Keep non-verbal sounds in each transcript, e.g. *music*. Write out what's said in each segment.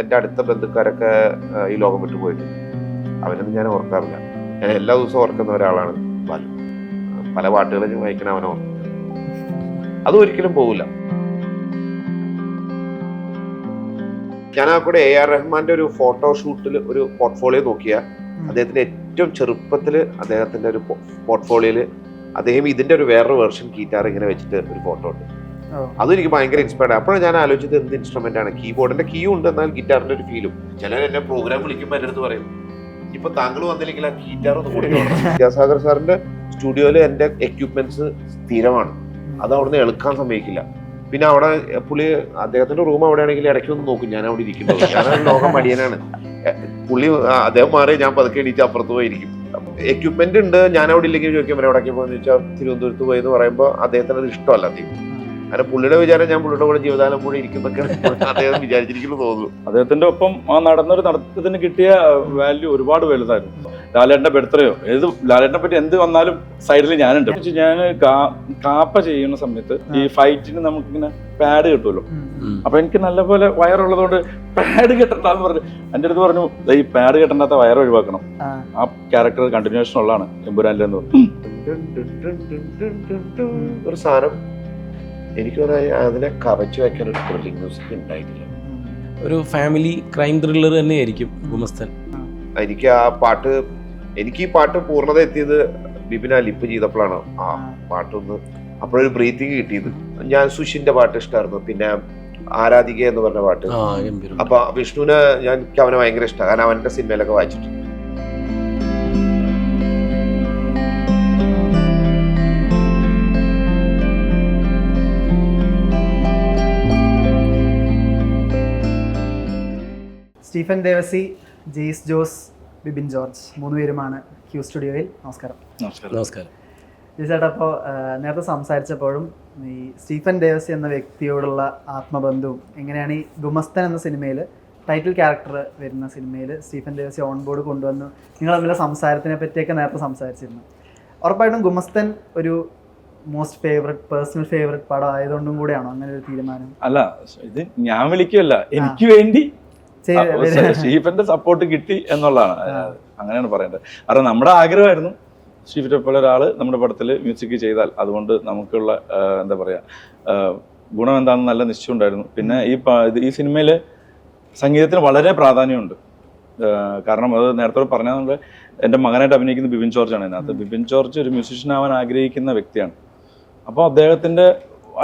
എന്റെ അടുത്ത ബന്ധുക്കാരൊക്കെ ഈ ലോകം വിട്ടു പോയിട്ടുണ്ട് അവനൊന്നും ഞാൻ ഓർക്കാറില്ല. ഞാൻ എല്ലാ ദിവസവും ഓർക്കുന്ന ഒരാളാണ് ബാലു പല പാട്ടുകളും വായിക്കണ അവനെ. ഓർക്കും അത് ഒരിക്കലും പോകില്ല ഞാൻ ആ കൂടെ എ ആർ റഹ്മാന്റെ ഒരു ഫോട്ടോ ഫോട്ടോഷൂട്ടിൽ ഒരു പോർട്ട്ഫോളിയോ നോക്കിയ. അദ്ദേഹത്തിന്റെ ഏറ്റവും ചെറുപ്പത്തിൽ അദ്ദേഹത്തിന്റെ ഒരു പോർട്ട്ഫോളിയോയിൽ അദ്ദേഹം ഇതിന്റെ ഒരു വേറൊരു വേർഷൻ ഗീറ്റാർ ഇങ്ങനെ വെച്ചിട്ട് ഒരു ഫോട്ടോ ഉണ്ട്. അതും എനിക്ക് ഭയങ്കര ഇൻസ്പയർഡ് അപ്പോഴാണ് ഞാൻ ആലോചിച്ചത് എന്ത് ഇൻസ്ട്രുമെന്റ് ആണ്. കീബോർഡിന്റെ കീ ഉണ്ട് എന്നാൽ ഗിറ്റാറിന്റെ ഒരു ഫീലും ചിലർ എന്നെ പ്രോഗ്രാം വിളിക്കുമ്പോൾ എന്റെ അടുത്ത് പറയും ഇപ്പൊ താങ്കൾ വന്നില്ലെങ്കിൽ ആ ഗിറ്റാർ ഒന്ന് കൊടുക്കണം *laughs* വിദ്യാസാഗർ സാറിന്റെ സ്റ്റുഡിയോയിൽ എന്റെ എക്യുപ്മെന്റ്സ് സ്ഥിരമാണ്. അത് അവിടെ നിന്ന് എളുക്കാൻ സമ്മതിക്കില്ല. പിന്നെ അവിടെ പുള്ളി അദ്ദേഹത്തിന്റെ റൂം അവിടെ ആണെങ്കിൽ ഇടയ്ക്ക് ഒന്ന് നോക്കും ഞാൻ അവിടെ ഇരിക്കുന്നത് ഞാൻ ലോകം മടിയനാണ്. പുള്ളി അദ്ദേഹം മാറി ഞാൻ പതുക്കെ എണീറ്റ് അപ്പുറത്ത് പോയിരിക്കും. എക്യുപ്മെന്റ് ഉണ്ട് ഞാൻ അവിടെ ഇല്ലെങ്കിൽ ചോദിക്കാൻ വരെ എവിടേക്ക് പോകുന്ന ചോദിച്ചാൽ തിരുവനന്തപുരത്ത് പോയി എന്ന് പറയുമ്പോൾ അദ്ദേഹത്തിന് അത് ഇഷ്ടമല്ല അധികം കാരണം പുള്ളിയുടെ വിചാരം ഞാൻ പുള്ളിയുടെ കൂടെ ജീവിതകാലം കൂടെ ഇരിക്കുന്നൊക്കെയാണ് അദ്ദേഹം വിചാരിച്ചിരിക്കുന്നു തോന്നുന്നു. അദ്ദേഹത്തിന്റെ ഒപ്പം ആ നടന്നൊരു നടത്തത്തിന് കിട്ടിയ വാല്യൂ ഒരുപാട് വലുതായിരുന്നു. ലാലേട്ടന്റെ ബർത്ത്ഡേയോ ഏത് ലാലേട്ടനെ പറ്റി എന്ത് വന്നാലും സൈഡിൽ ഞാനുണ്ട്. ഞാൻ കാപ്പ ചെയ്യുന്ന സമയത്ത് ഈ ഫൈറ്റിന് നമുക്കിങ്ങനെ പാഡ് കിട്ടുമല്ലോ. അപ്പൊ എനിക്ക് നല്ലപോലെ വയറുള്ളതുകൊണ്ട് പാഡ് കെട്ടണ്ടെന്ന് പറഞ്ഞു. എന്റെ അടുത്ത് പറഞ്ഞു "ദേ ഈ പാഡ് കെട്ടണ്ടാത്ത വയർ ഒഴിവാക്കണം. ആ. ക്യാരക്ടർ കണ്ടിന്യൂഷൻ ഉള്ളതാണ് എമ്പുരാനിലെന്ന് പറഞ്ഞു. ഒരു സാധനം എനിക്ക് തോന്നുന്നു അതിനെ കവച്ചു വെക്കാൻ ഒരു ത്രില്ലിംഗ് മ്യൂസിക് ഉണ്ടായിട്ടില്ല. ഒരു ഫാമിലി ക്രൈം ത്രില്ലർ തന്നെയായിരിക്കും ഗുമസ്തൻ എനിക്ക് ആ പാട്ട് എനിക്ക് ഈ പാട്ട് പൂർണത എത്തിയത് ബിബിന ആ ലിപ്പ് ചെയ്തപ്പോഴാണ്. ആ പാട്ടൊന്ന് അപ്പോഴൊരു ബ്രീത്തിങ് കിട്ടിയത്. ഞാൻ സുഷിന്റെ പാട്ട് ഇഷ്ടമായിരുന്നു പിന്നെ ആരാധിക എന്ന് പറഞ്ഞ പാട്ട്. അപ്പൊ വിഷ്ണുവിന് ഞാൻ എനിക്ക് അവനെ ഭയങ്കര ഇഷ്ടമാണ് കാരണം അവന്റെ സിനിമയിലൊക്കെ വായിച്ചിട്ടുണ്ട്. സ്റ്റീഫൻ ദേവസി ജെയ്സ് ജോസ് ബിബിൻ ജോർജ് മൂന്ന് പേരുമാണ് ക്യൂ സ്റ്റുഡിയോയിൽ. നമസ്കാരം. നമസ്കാരം. നമസ്കാരം. ചേട്ടാ അപ്പോൾ നേരത്തെ സംസാരിച്ചപ്പോഴും ഈ സ്റ്റീഫൻ ദേവസി എന്ന വ്യക്തിയോടുള്ള ആത്മബന്ധവും എങ്ങനെയാണ് ഈ ഗുമസ്തൻ എന്ന സിനിമയിൽ ടൈറ്റിൽ ക്യാരക്ടർ വരുന്ന സിനിമയിൽ സ്റ്റീഫൻ ദേവസി ഓൺ ബോർഡ് കൊണ്ടുവന്നു നിങ്ങൾ തമ്മിലെ സംസാരത്തിനെ പറ്റിയൊക്കെ നേരത്തെ സംസാരിച്ചിരുന്നു. ഉറപ്പായിട്ടും ഗുമസ്തൻ ഒരു മോസ്റ്റ് ഫേവററ്റ് പേഴ്സണൽ ഫേവററ്റ് പടം ആയതുകൊണ്ടും കൂടെയാണോ അങ്ങനെ ഒരു തീരുമാനം? അല്ല ഇത് ഞാൻ വിളിക്കുമല്ല എനിക്ക് വേണ്ടി സ്റ്റീഫന്റെ സപ്പോർട്ട് കിട്ടി എന്നുള്ളതാണ്. അങ്ങനെയാണ് പറയേണ്ടത്. കാരണം നമ്മുടെ ആഗ്രഹമായിരുന്നു ഷീഫിനെ പോലെ ഒരാൾ നമ്മുടെ പടത്തിൽ മ്യൂസിക് ചെയ്താൽ. അതുകൊണ്ട് നമുക്കുള്ള എന്താ പറയാ ഗുണം എന്താണെന്ന് നല്ല നിശ്ചയം ഉണ്ടായിരുന്നു. പിന്നെ ഈ ഈ സിനിമയിൽ സംഗീതത്തിന് വളരെ പ്രാധാന്യമുണ്ട്. കാരണം അത് നേരത്തെ പറഞ്ഞ നമ്മൾ എന്റെ മകനായിട്ട് അഭിനയിക്കുന്ന ബിപിൻ ജോർജ് ആണ് അതിനകത്ത് ബിപിൻ ജോർജ് ഒരു മ്യൂസിഷ്യൻ ആവാൻ ആഗ്രഹിക്കുന്ന വ്യക്തിയാണ്. അപ്പോൾ അദ്ദേഹത്തിന്റെ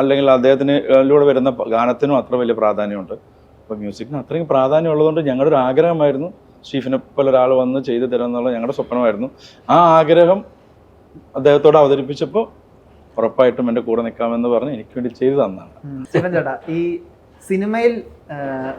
അല്ലെങ്കിൽ അദ്ദേഹത്തിന് ലൂടെ വരുന്ന ഗാനത്തിനും അത്ര വലിയ പ്രാധാന്യമുണ്ട്. അപ്പോൾ മ്യൂസിക്കിന് അത്രയും പ്രാധാന്യം ഉള്ളതുകൊണ്ട് ഞങ്ങളുടെ ഒരു ആഗ്രഹമായിരുന്നു. സ്റ്റീഫിനെ പോലെ ഒരാൾ വന്ന് ചെയ്തു തരാം എന്നുള്ള ഞങ്ങളുടെ സ്വപ്നമായിരുന്നു. ആ ആഗ്രഹം അദ്ദേഹത്തോട് അവതരിപ്പിച്ചപ്പോൾ ഉറപ്പായിട്ടും എന്റെ കൂടെ നിൽക്കാമെന്ന് പറഞ്ഞ് എനിക്ക് വേണ്ടി ചെയ്തു തന്നാണ്. ചേട്ടാ ഈ സിനിമയിൽ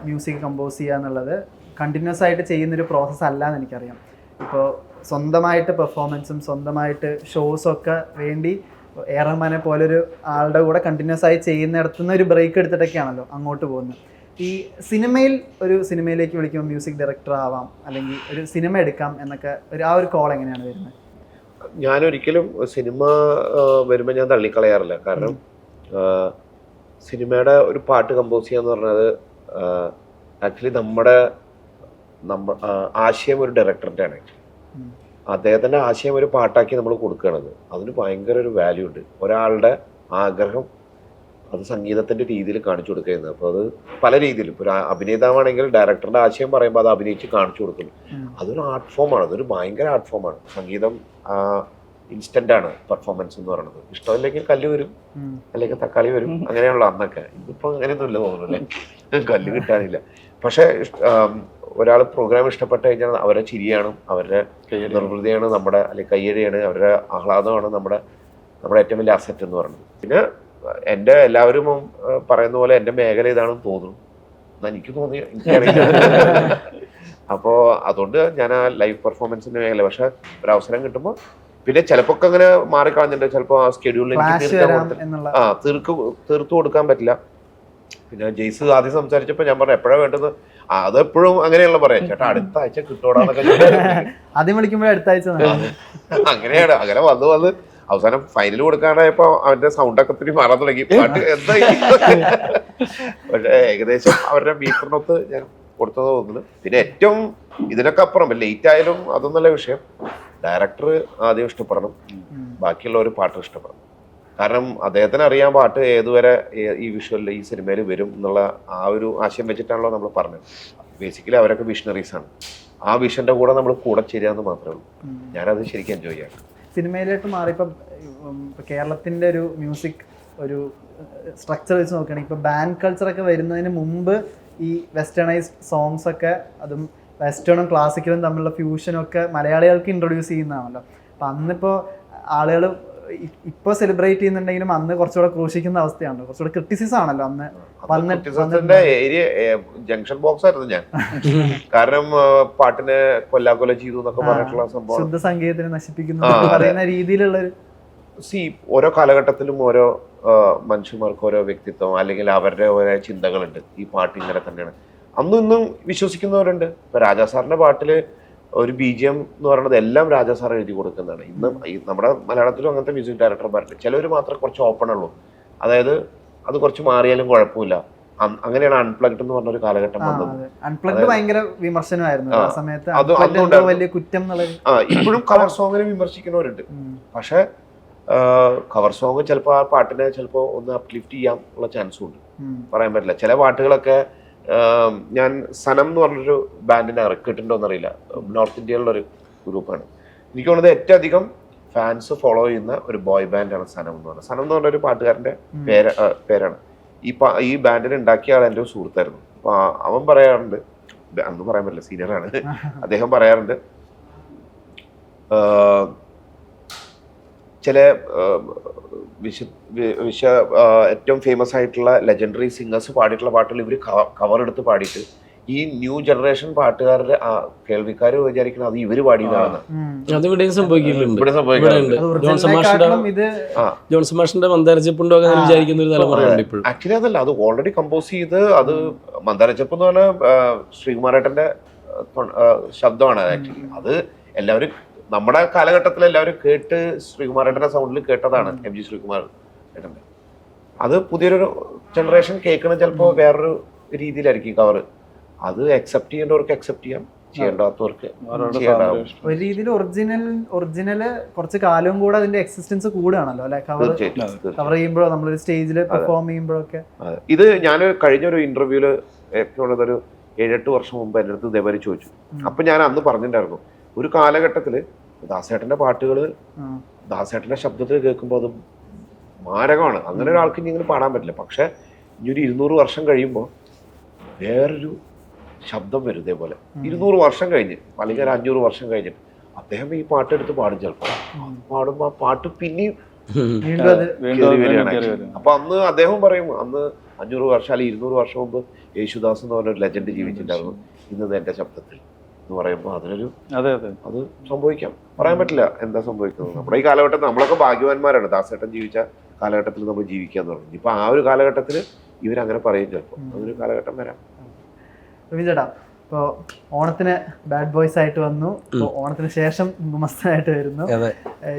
മ്യൂസിക് കമ്പോസ് ചെയ്യുക എന്നുള്ളത് കണ്ടിന്യൂസ് ആയിട്ട് ചെയ്യുന്നൊരു പ്രോസസ്സ് അല്ല എന്ന് എനിക്കറിയാം. ഇപ്പോൾ സ്വന്തമായിട്ട് പെർഫോമൻസും സ്വന്തമായിട്ട് ഷോസും ഒക്കെ വേണ്ടി ഏറെ മനെ റഹ്മാനെ പോലൊരു ആളുടെ കൂടെ കണ്ടിന്യൂസ് ആയി ചെയ്യുന്നിടത്തുനിന്ന് ഒരു ബ്രേക്ക് എടുത്തിട്ടൊക്കെയാണല്ലോ അങ്ങോട്ട് പോകുന്നത്. ഈ സിനിമയിൽ ഒരു സിനിമയിലേക്ക് വിളിക്കുമ്പോൾ മ്യൂസിക് ഡയറക്ടർ ആവാം അല്ലെങ്കിൽ ഒരു സിനിമ എടുക്കാം എന്നൊക്കെ ഒരു ആ ഒരു കോൾ എങ്ങനെയാണ് വരുന്നത്? ഞാനൊരിക്കലും സിനിമ വരുമ്പോൾ ഞാൻ തള്ളിക്കളയാറില്ല. കാരണം സിനിമയുടെ ഒരു പാട്ട് കമ്പോസ് ചെയ്യാന്ന് പറഞ്ഞത് ആക്ച്വലി നമ്മുടെ നമ്മ ആശയം ഒരു ഡയറക്ടറിന്റെ ആണ്. അദ്ദേഹത്തിന്റെ ആശയം ഒരു പാട്ടാക്കി നമ്മൾ കൊടുക്കുകയാണത്. അതിന് ഭയങ്കര ഒരു വാല്യൂ ഉണ്ട്. ഒരാളുടെ ആഗ്രഹം അത് സംഗീതത്തിന്റെ രീതിയിൽ കാണിച്ചു കൊടുക്കുന്നത് അപ്പോൾ അത് പല രീതിയിലും. ഒരു അഭിനേതാവാണെങ്കിൽ ഡയറക്ടറുടെ ആശയം പറയുമ്പോൾ അത് അഭിനയിച്ച് കാണിച്ചു കൊടുക്കുന്നു അതൊരു ആർട്ട് ഫോമാണ് അതൊരു ഭയങ്കര ആർട്ട് ഫോമാണ് സംഗീതം ഇൻസ്റ്റന്റ് ആണ് പെർഫോമൻസ് എന്ന് പറയുന്നത്. ഇഷ്ടമില്ലെങ്കിൽ കല്ല് വരും. അല്ലെങ്കിൽ തക്കാളി വരും. അങ്ങനെയുള്ള അന്നൊക്കെ. ഇതിപ്പോൾ അങ്ങനെയൊന്നും ഇല്ല തോന്നുന്നല്ലേ *laughs* കല്ല് കിട്ടാനില്ല. പക്ഷേ ഒരാൾ പ്രോഗ്രാം ഇഷ്ടപ്പെട്ട് കഴിഞ്ഞാൽ അവരെ ചിരിയാണ് അവരുടെ നിർവൃതിയാണ് നമ്മുടെ അല്ലെങ്കിൽ കയ്യടിയാണ് അവരുടെ ആഹ്ലാദമാണ് നമ്മുടെ നമ്മുടെ ഏറ്റവും വലിയ അസറ്റ് എന്ന് പറയുന്നത്. പിന്നെ എന്റെ എല്ലാവരും പറയുന്ന പോലെ എന്റെ മേഖല ഇതാണെന്ന് തോന്നുന്നു. എനിക്ക് തോന്നി അപ്പോ അപ്പോൾ അതുകൊണ്ട് ഞാൻ ആ ലൈവ് പെർഫോമൻസിന്റെ മേഖല പക്ഷെ ഒരു അവസരം കിട്ടുമ്പോൾ പിന്നെ ചിലപ്പോൾ ഒക്കെ അങ്ങനെ മാറിക്കളഞ്ഞിട്ടുണ്ട് ചിലപ്പോൾ ആ സ്കെഡ്യൂളിൽ എനിക്ക് ആ തീർക്ക് തീർത്തു കൊടുക്കാൻ പറ്റില്ല. പിന്നെ ജെയ്സ് ആദ്യം സംസാരിച്ചപ്പോൾ ഞാൻ പറഞ്ഞു എപ്പോഴാ വേണ്ടത്? അതെപ്പോഴും അങ്ങനെയുള്ള പറയാം. ചേട്ടാ അടുത്ത ആഴ്ച കിട്ടോടാന്നൊക്കെ. *laughs* ആദ്യം വിളിക്കുമ്പോഴേ അടുത്ത ആഴ്ച. അങ്ങനെയാണ്. അങ്ങനെ വന്ന് വന്ന് അവസാനം ഫൈനൽ കൊടുക്കാനായപ്പോ അവന്റെ സൗണ്ട് ഒക്കെ ഒത്തിരി മാറാൻ തുടങ്ങി. പാട്ട് എന്താ? പക്ഷേ ഏകദേശം അവരുടെ മീറ്ററിനൊത്ത് ഞാൻ കൊടുത്തത് തോന്നുന്നു. പിന്നെ ഏറ്റവും ഇതിനൊക്കെ അപ്പുറം ലേറ്റ് ആയാലും അതൊന്നല്ല വിഷയം. ഡയറക്ടർ ആദ്യം ഇഷ്ടപ്പെടണം. ബാക്കിയുള്ളവർ പാട്ട് ഇഷ്ടപ്പെടണം. കാരണം അദ്ദേഹത്തിന് അറിയാൻ പാട്ട് ഏതുവരെ ഈ വിഷ്വലിൽ ഈ സിനിമയിൽ വരും എന്നുള്ള ആ ഒരു ആശയം വെച്ചിട്ടാണല്ലോ നമ്മൾ പറഞ്ഞത്. ബേസിക്കലി അവരൊക്കെ വിഷണറീസ് ആണ്. ആ വിഷന്റെ കൂടെ നമ്മൾ കൂടെ ചേരാന്ന് മാത്രമേ ഉള്ളൂ. ഞാനത് ശരിക്കും എൻജോയ് ചെയ്യാം സിനിമയിലോട്ട് മാറിയപ്പോൾ കേരളത്തിന്റെ ഒരു മ്യൂസിക് ഒരു സ്ട്രക്ചർ വെച്ച് നോക്കുകയാണെങ്കിൽ ഇപ്പോൾ ബാൻഡ് കൾച്ചറൊക്കെ വരുന്നതിന് മുമ്പ് ഈ വെസ്റ്റേണൈസ്ഡ് സോങ്സ് ഒക്കെ അതും വെസ്റ്റേണും ക്ലാസിക്കലും തമ്മിലുള്ള ഫ്യൂഷനൊക്കെ മലയാളികൾക്ക് ഇൻട്രൊഡ്യൂസ് ചെയ്യുന്നതാണല്ലോ. അപ്പം അന്നിപ്പോൾ ആളുകൾ ഇപ്പോൾ സെലിബ്രേറ്റ് ചെയ്യുന്നുണ്ടെങ്കിലും അന്ന് കുറച്ചുകൂടെ ക്രൂശിക്കുന്ന അവസ്ഥയാണ്. കുറച്ചുകൂടെ ക്രിറ്റിസിസം ആണല്ലോ അന്ന് വന്നിട്ട് ഏരിയ ജംഗ്ഷൻ ബോക്സ് ആയിരുന്നു ഞാൻ. *laughs* കാരണം പാട്ടിന് കൊല്ലാക്കൊല ചെയ്തു എന്നൊക്കെ പറഞ്ഞിട്ടുള്ള സംഭവം. ശുദ്ധ സംഗീതത്തിനെ നശിപ്പിക്കുന്നു പറയുന്ന രീതിയിലുള്ള ഒരു സി ഓരോ കാലഘട്ടത്തിലും ഓരോ മനുഷ്യന്മാർക്ക് ഓരോ വ്യക്തിത്വം അല്ലെങ്കിൽ അവരുടെ ഓരോ ചിന്തകളുണ്ട്. ഈ പാട്ട് ഇങ്ങനെ തന്നെയാണ്. അന്നും ഇന്നും വിശ്വസിക്കുന്നവരുണ്ട്. ഇപ്പൊ രാജാ സാറിന്റെ പാട്ടിൽ ഒരു ബി ജി എം എന്ന് പറയുന്നത് എല്ലാം രാജാ സാർ എഴുതി കൊടുക്കുന്നതാണ്. ഇന്ന് നമ്മുടെ മലയാളത്തിലും അങ്ങനത്തെ മ്യൂസിക് ഡയറക്ടർമാരുണ്ട്. ചിലർ മാത്രം കുറച്ച് ഓപ്പൺ ഉള്ളൂ. അതായത് അത് കുറച്ച് മാറിയാലും കുഴപ്പമില്ല. അങ്ങനെയാണ് അൺപ്ലഗ്ഡ് എന്ന് പറഞ്ഞ ഒരു കാലഘട്ടം വന്നത്. അൺപ്ലഗ്ഡ് ഭയങ്കര വിമർശനമായിരുന്നു. ആ സമയത്ത് അത്. വലിയ കുറ്റം ആ ഇപ്പോഴും കവർ സോങ്ങിനെ വിമർശിക്കുന്നവരുണ്ട്. പക്ഷെ കവർ സോങ് ചിലപ്പോൾ ആ പാട്ടിനെ ചിലപ്പോൾ ഒന്ന് അപ്ലിഫ്റ്റ് ചെയ്യാൻ ഉള്ള ചാൻസും ഉണ്ട്. പറയാൻ പറ്റില്ല. ചില പാട്ടുകളൊക്കെ ഞാൻ സനം എന്ന് പറഞ്ഞൊരു ബാൻഡിനെ ഇറക്കിയിട്ടുണ്ടോ എന്നറിയില്ല നോർത്ത് ഇന്ത്യയിലുള്ള ഒരു ഗ്രൂപ്പാണ് എനിക്ക് തോന്നുന്നത് ഏറ്റവും അധികം ഫാൻസ് ഫോളോ ചെയ്യുന്ന ഒരു ബോയ് ബാൻഡാണ് സനം എന്ന് പറഞ്ഞത്. സനം എന്ന് പറഞ്ഞ ഒരു പാട്ടുകാരന്റെ പേര് പേരാണ്. ഈ പാ ഈ ബാൻഡിനെ ഉണ്ടാക്കിയ ആൾ എന്റെ ഒരു സുഹൃത്തായിരുന്നു. അപ്പൊ അവൻ പറയാറുണ്ട് അന്ന് പറയാൻ പറ്റില്ല സീനിയറാണ് *laughs* അദ്ദേഹം പറയാറുണ്ട് ചില വിശ വിശ ഏറ്റവും ഫേമസ് ആയിട്ടുള്ള ലെജൻഡറി സിംഗേഴ്സ് പാടിയിട്ടുള്ള പാട്ടുകൾ ഇവർ കവർ എടുത്ത് പാടിയിട്ട് ഈ ന്യൂ ജനറേഷൻ പാട്ടുകാരുടെ ആ, കേൾവിക്കാര് വിചാരിക്കുന്നത് അത് ഇവർ പാടിയതാണ് ഇവിടെ മന്ദാരച്ചപ്പുണ്ടോ വിചാരിക്കുന്ന ഒരു തലമുറയുണ്ട് ഇപ്പോഴും ആക്ച്വലി അതല്ല അത് ഓൾറെഡി കമ്പോസ് ചെയ്ത് അത് മന്ദാരച്ചപ്പ് എന്ന് പറഞ്ഞാൽ ശ്രീകുമാരേട്ടന്റെ ശബ്ദമാണ് ആക്ച്വലി അത് എല്ലാവരും നമ്മുടെ കാലഘട്ടത്തിൽ എല്ലാവരും കേട്ട് ശ്രീകുമാരേട്ടന്റെ സൗണ്ടിൽ കേട്ടതാണ് എം ജി ശ്രീകുമാർ ഏട്ടന്റെ. അത് പുതിയൊരു ജനറേഷൻ കേൾക്കുന്നത് ചിലപ്പോൾ വേറൊരു രീതിയിലായിരിക്കും കവർ അത് അക്സെപ്റ്റ് ചെയ്യേണ്ടവർക്ക് അക്സെപ്റ്റ് ചെയ്യാം ചെയ്യേണ്ടാത്തവർക്ക് ഒരു രീതിയിൽ ഒറിജിനൽ ഒറിജിനൽ കുറച്ച് കാലവും കൂടെ അതിന്റെ എക്സിസ്റ്റൻസ് കൂടുകയാണല്ലോ അല്ലെ? കവർ. കവർ ചെയ്യുമ്പോഴോ നമ്മളൊരു സ്റ്റേജിൽ പെർഫോം ചെയ്യുമ്പോഴൊക്കെ. ഇത് ഞാൻ കഴിഞ്ഞ ഒരു ഇന്റർവ്യൂൽ ഏറ്റവും ഒരു ഏഴെട്ട് വർഷം മുമ്പ് എന്റെ അടുത്ത് ഇതേപോലെ ചോദിച്ചു. അപ്പൊ ഞാൻ അന്ന് പറഞ്ഞിട്ടുണ്ടായിരുന്നു ഒരു കാലഘട്ടത്തിൽ ദാസേട്ടന്റെ പാട്ടുകൾ ദാസേട്ടന്റെ ശബ്ദത്തിൽ കേൾക്കുമ്പോൾ അത് മാരകമാണ്. അങ്ങനെ ഒരാൾക്ക് ഇനി ഇങ്ങനെ പാടാൻ പറ്റില്ല. പക്ഷെ ഇനി ഒരു ഇരുന്നൂറ് വർഷം കഴിയുമ്പോൾ വേറൊരു ശബ്ദം വരും ഇതേപോലെ. ഇരുന്നൂറ് വർഷം കഴിഞ്ഞ് അല്ലെങ്കിൽ ഒരു അഞ്ഞൂറ് വർഷം കഴിഞ്ഞിട്ട് അദ്ദേഹം ഈ പാട്ട് എടുത്ത് പാടും ചിലപ്പോൾ പാടുമ്പോൾ ആ പാട്ട് പിന്നെയും. അപ്പൊ അന്ന് അദ്ദേഹം പറയും അന്ന് അഞ്ഞൂറ് വർഷം അല്ലെങ്കിൽ ഇരുന്നൂറ് വർഷം മുമ്പ് യേശുദാസ് എന്ന് പറഞ്ഞ ഒരു ലെജൻഡ് ജീവിച്ചിട്ടുണ്ടായിരുന്നു. ഇന്നത് എന്റെ ശബ്ദത്തിൽ. എന്ന് പറയുമ്പോൾ അതിനൊരു അതെ അതെ. അത് സംഭവിക്കാം. പറയാൻ പറ്റില്ല എന്താ സംഭവിക്കുന്നത്. നമ്മുടെ ഈ കാലഘട്ടത്തിൽ നമ്മളൊക്കെ ഭാഗ്യവാന്മാരാണ്. ദാസേട്ടൻ ജീവിച്ച കാലഘട്ടത്തിൽ നമ്മൾ ജീവിക്കാൻ തുടങ്ങി. ഇപ്പൊ ആ ഒരു കാലഘട്ടത്തിൽ ഇവരങ്ങനെ പറയും ചിലപ്പോൾ അതൊരു കാലഘട്ടം വരാം. ചേട്ടാ ഇപ്പോൾ ഓണത്തിന് ബാഡ് ബോയ്സ് ആയിട്ട് വന്നു. ഓണത്തിന് ശേഷം മസ്തനായിട്ട് വരുന്നു. അതെ.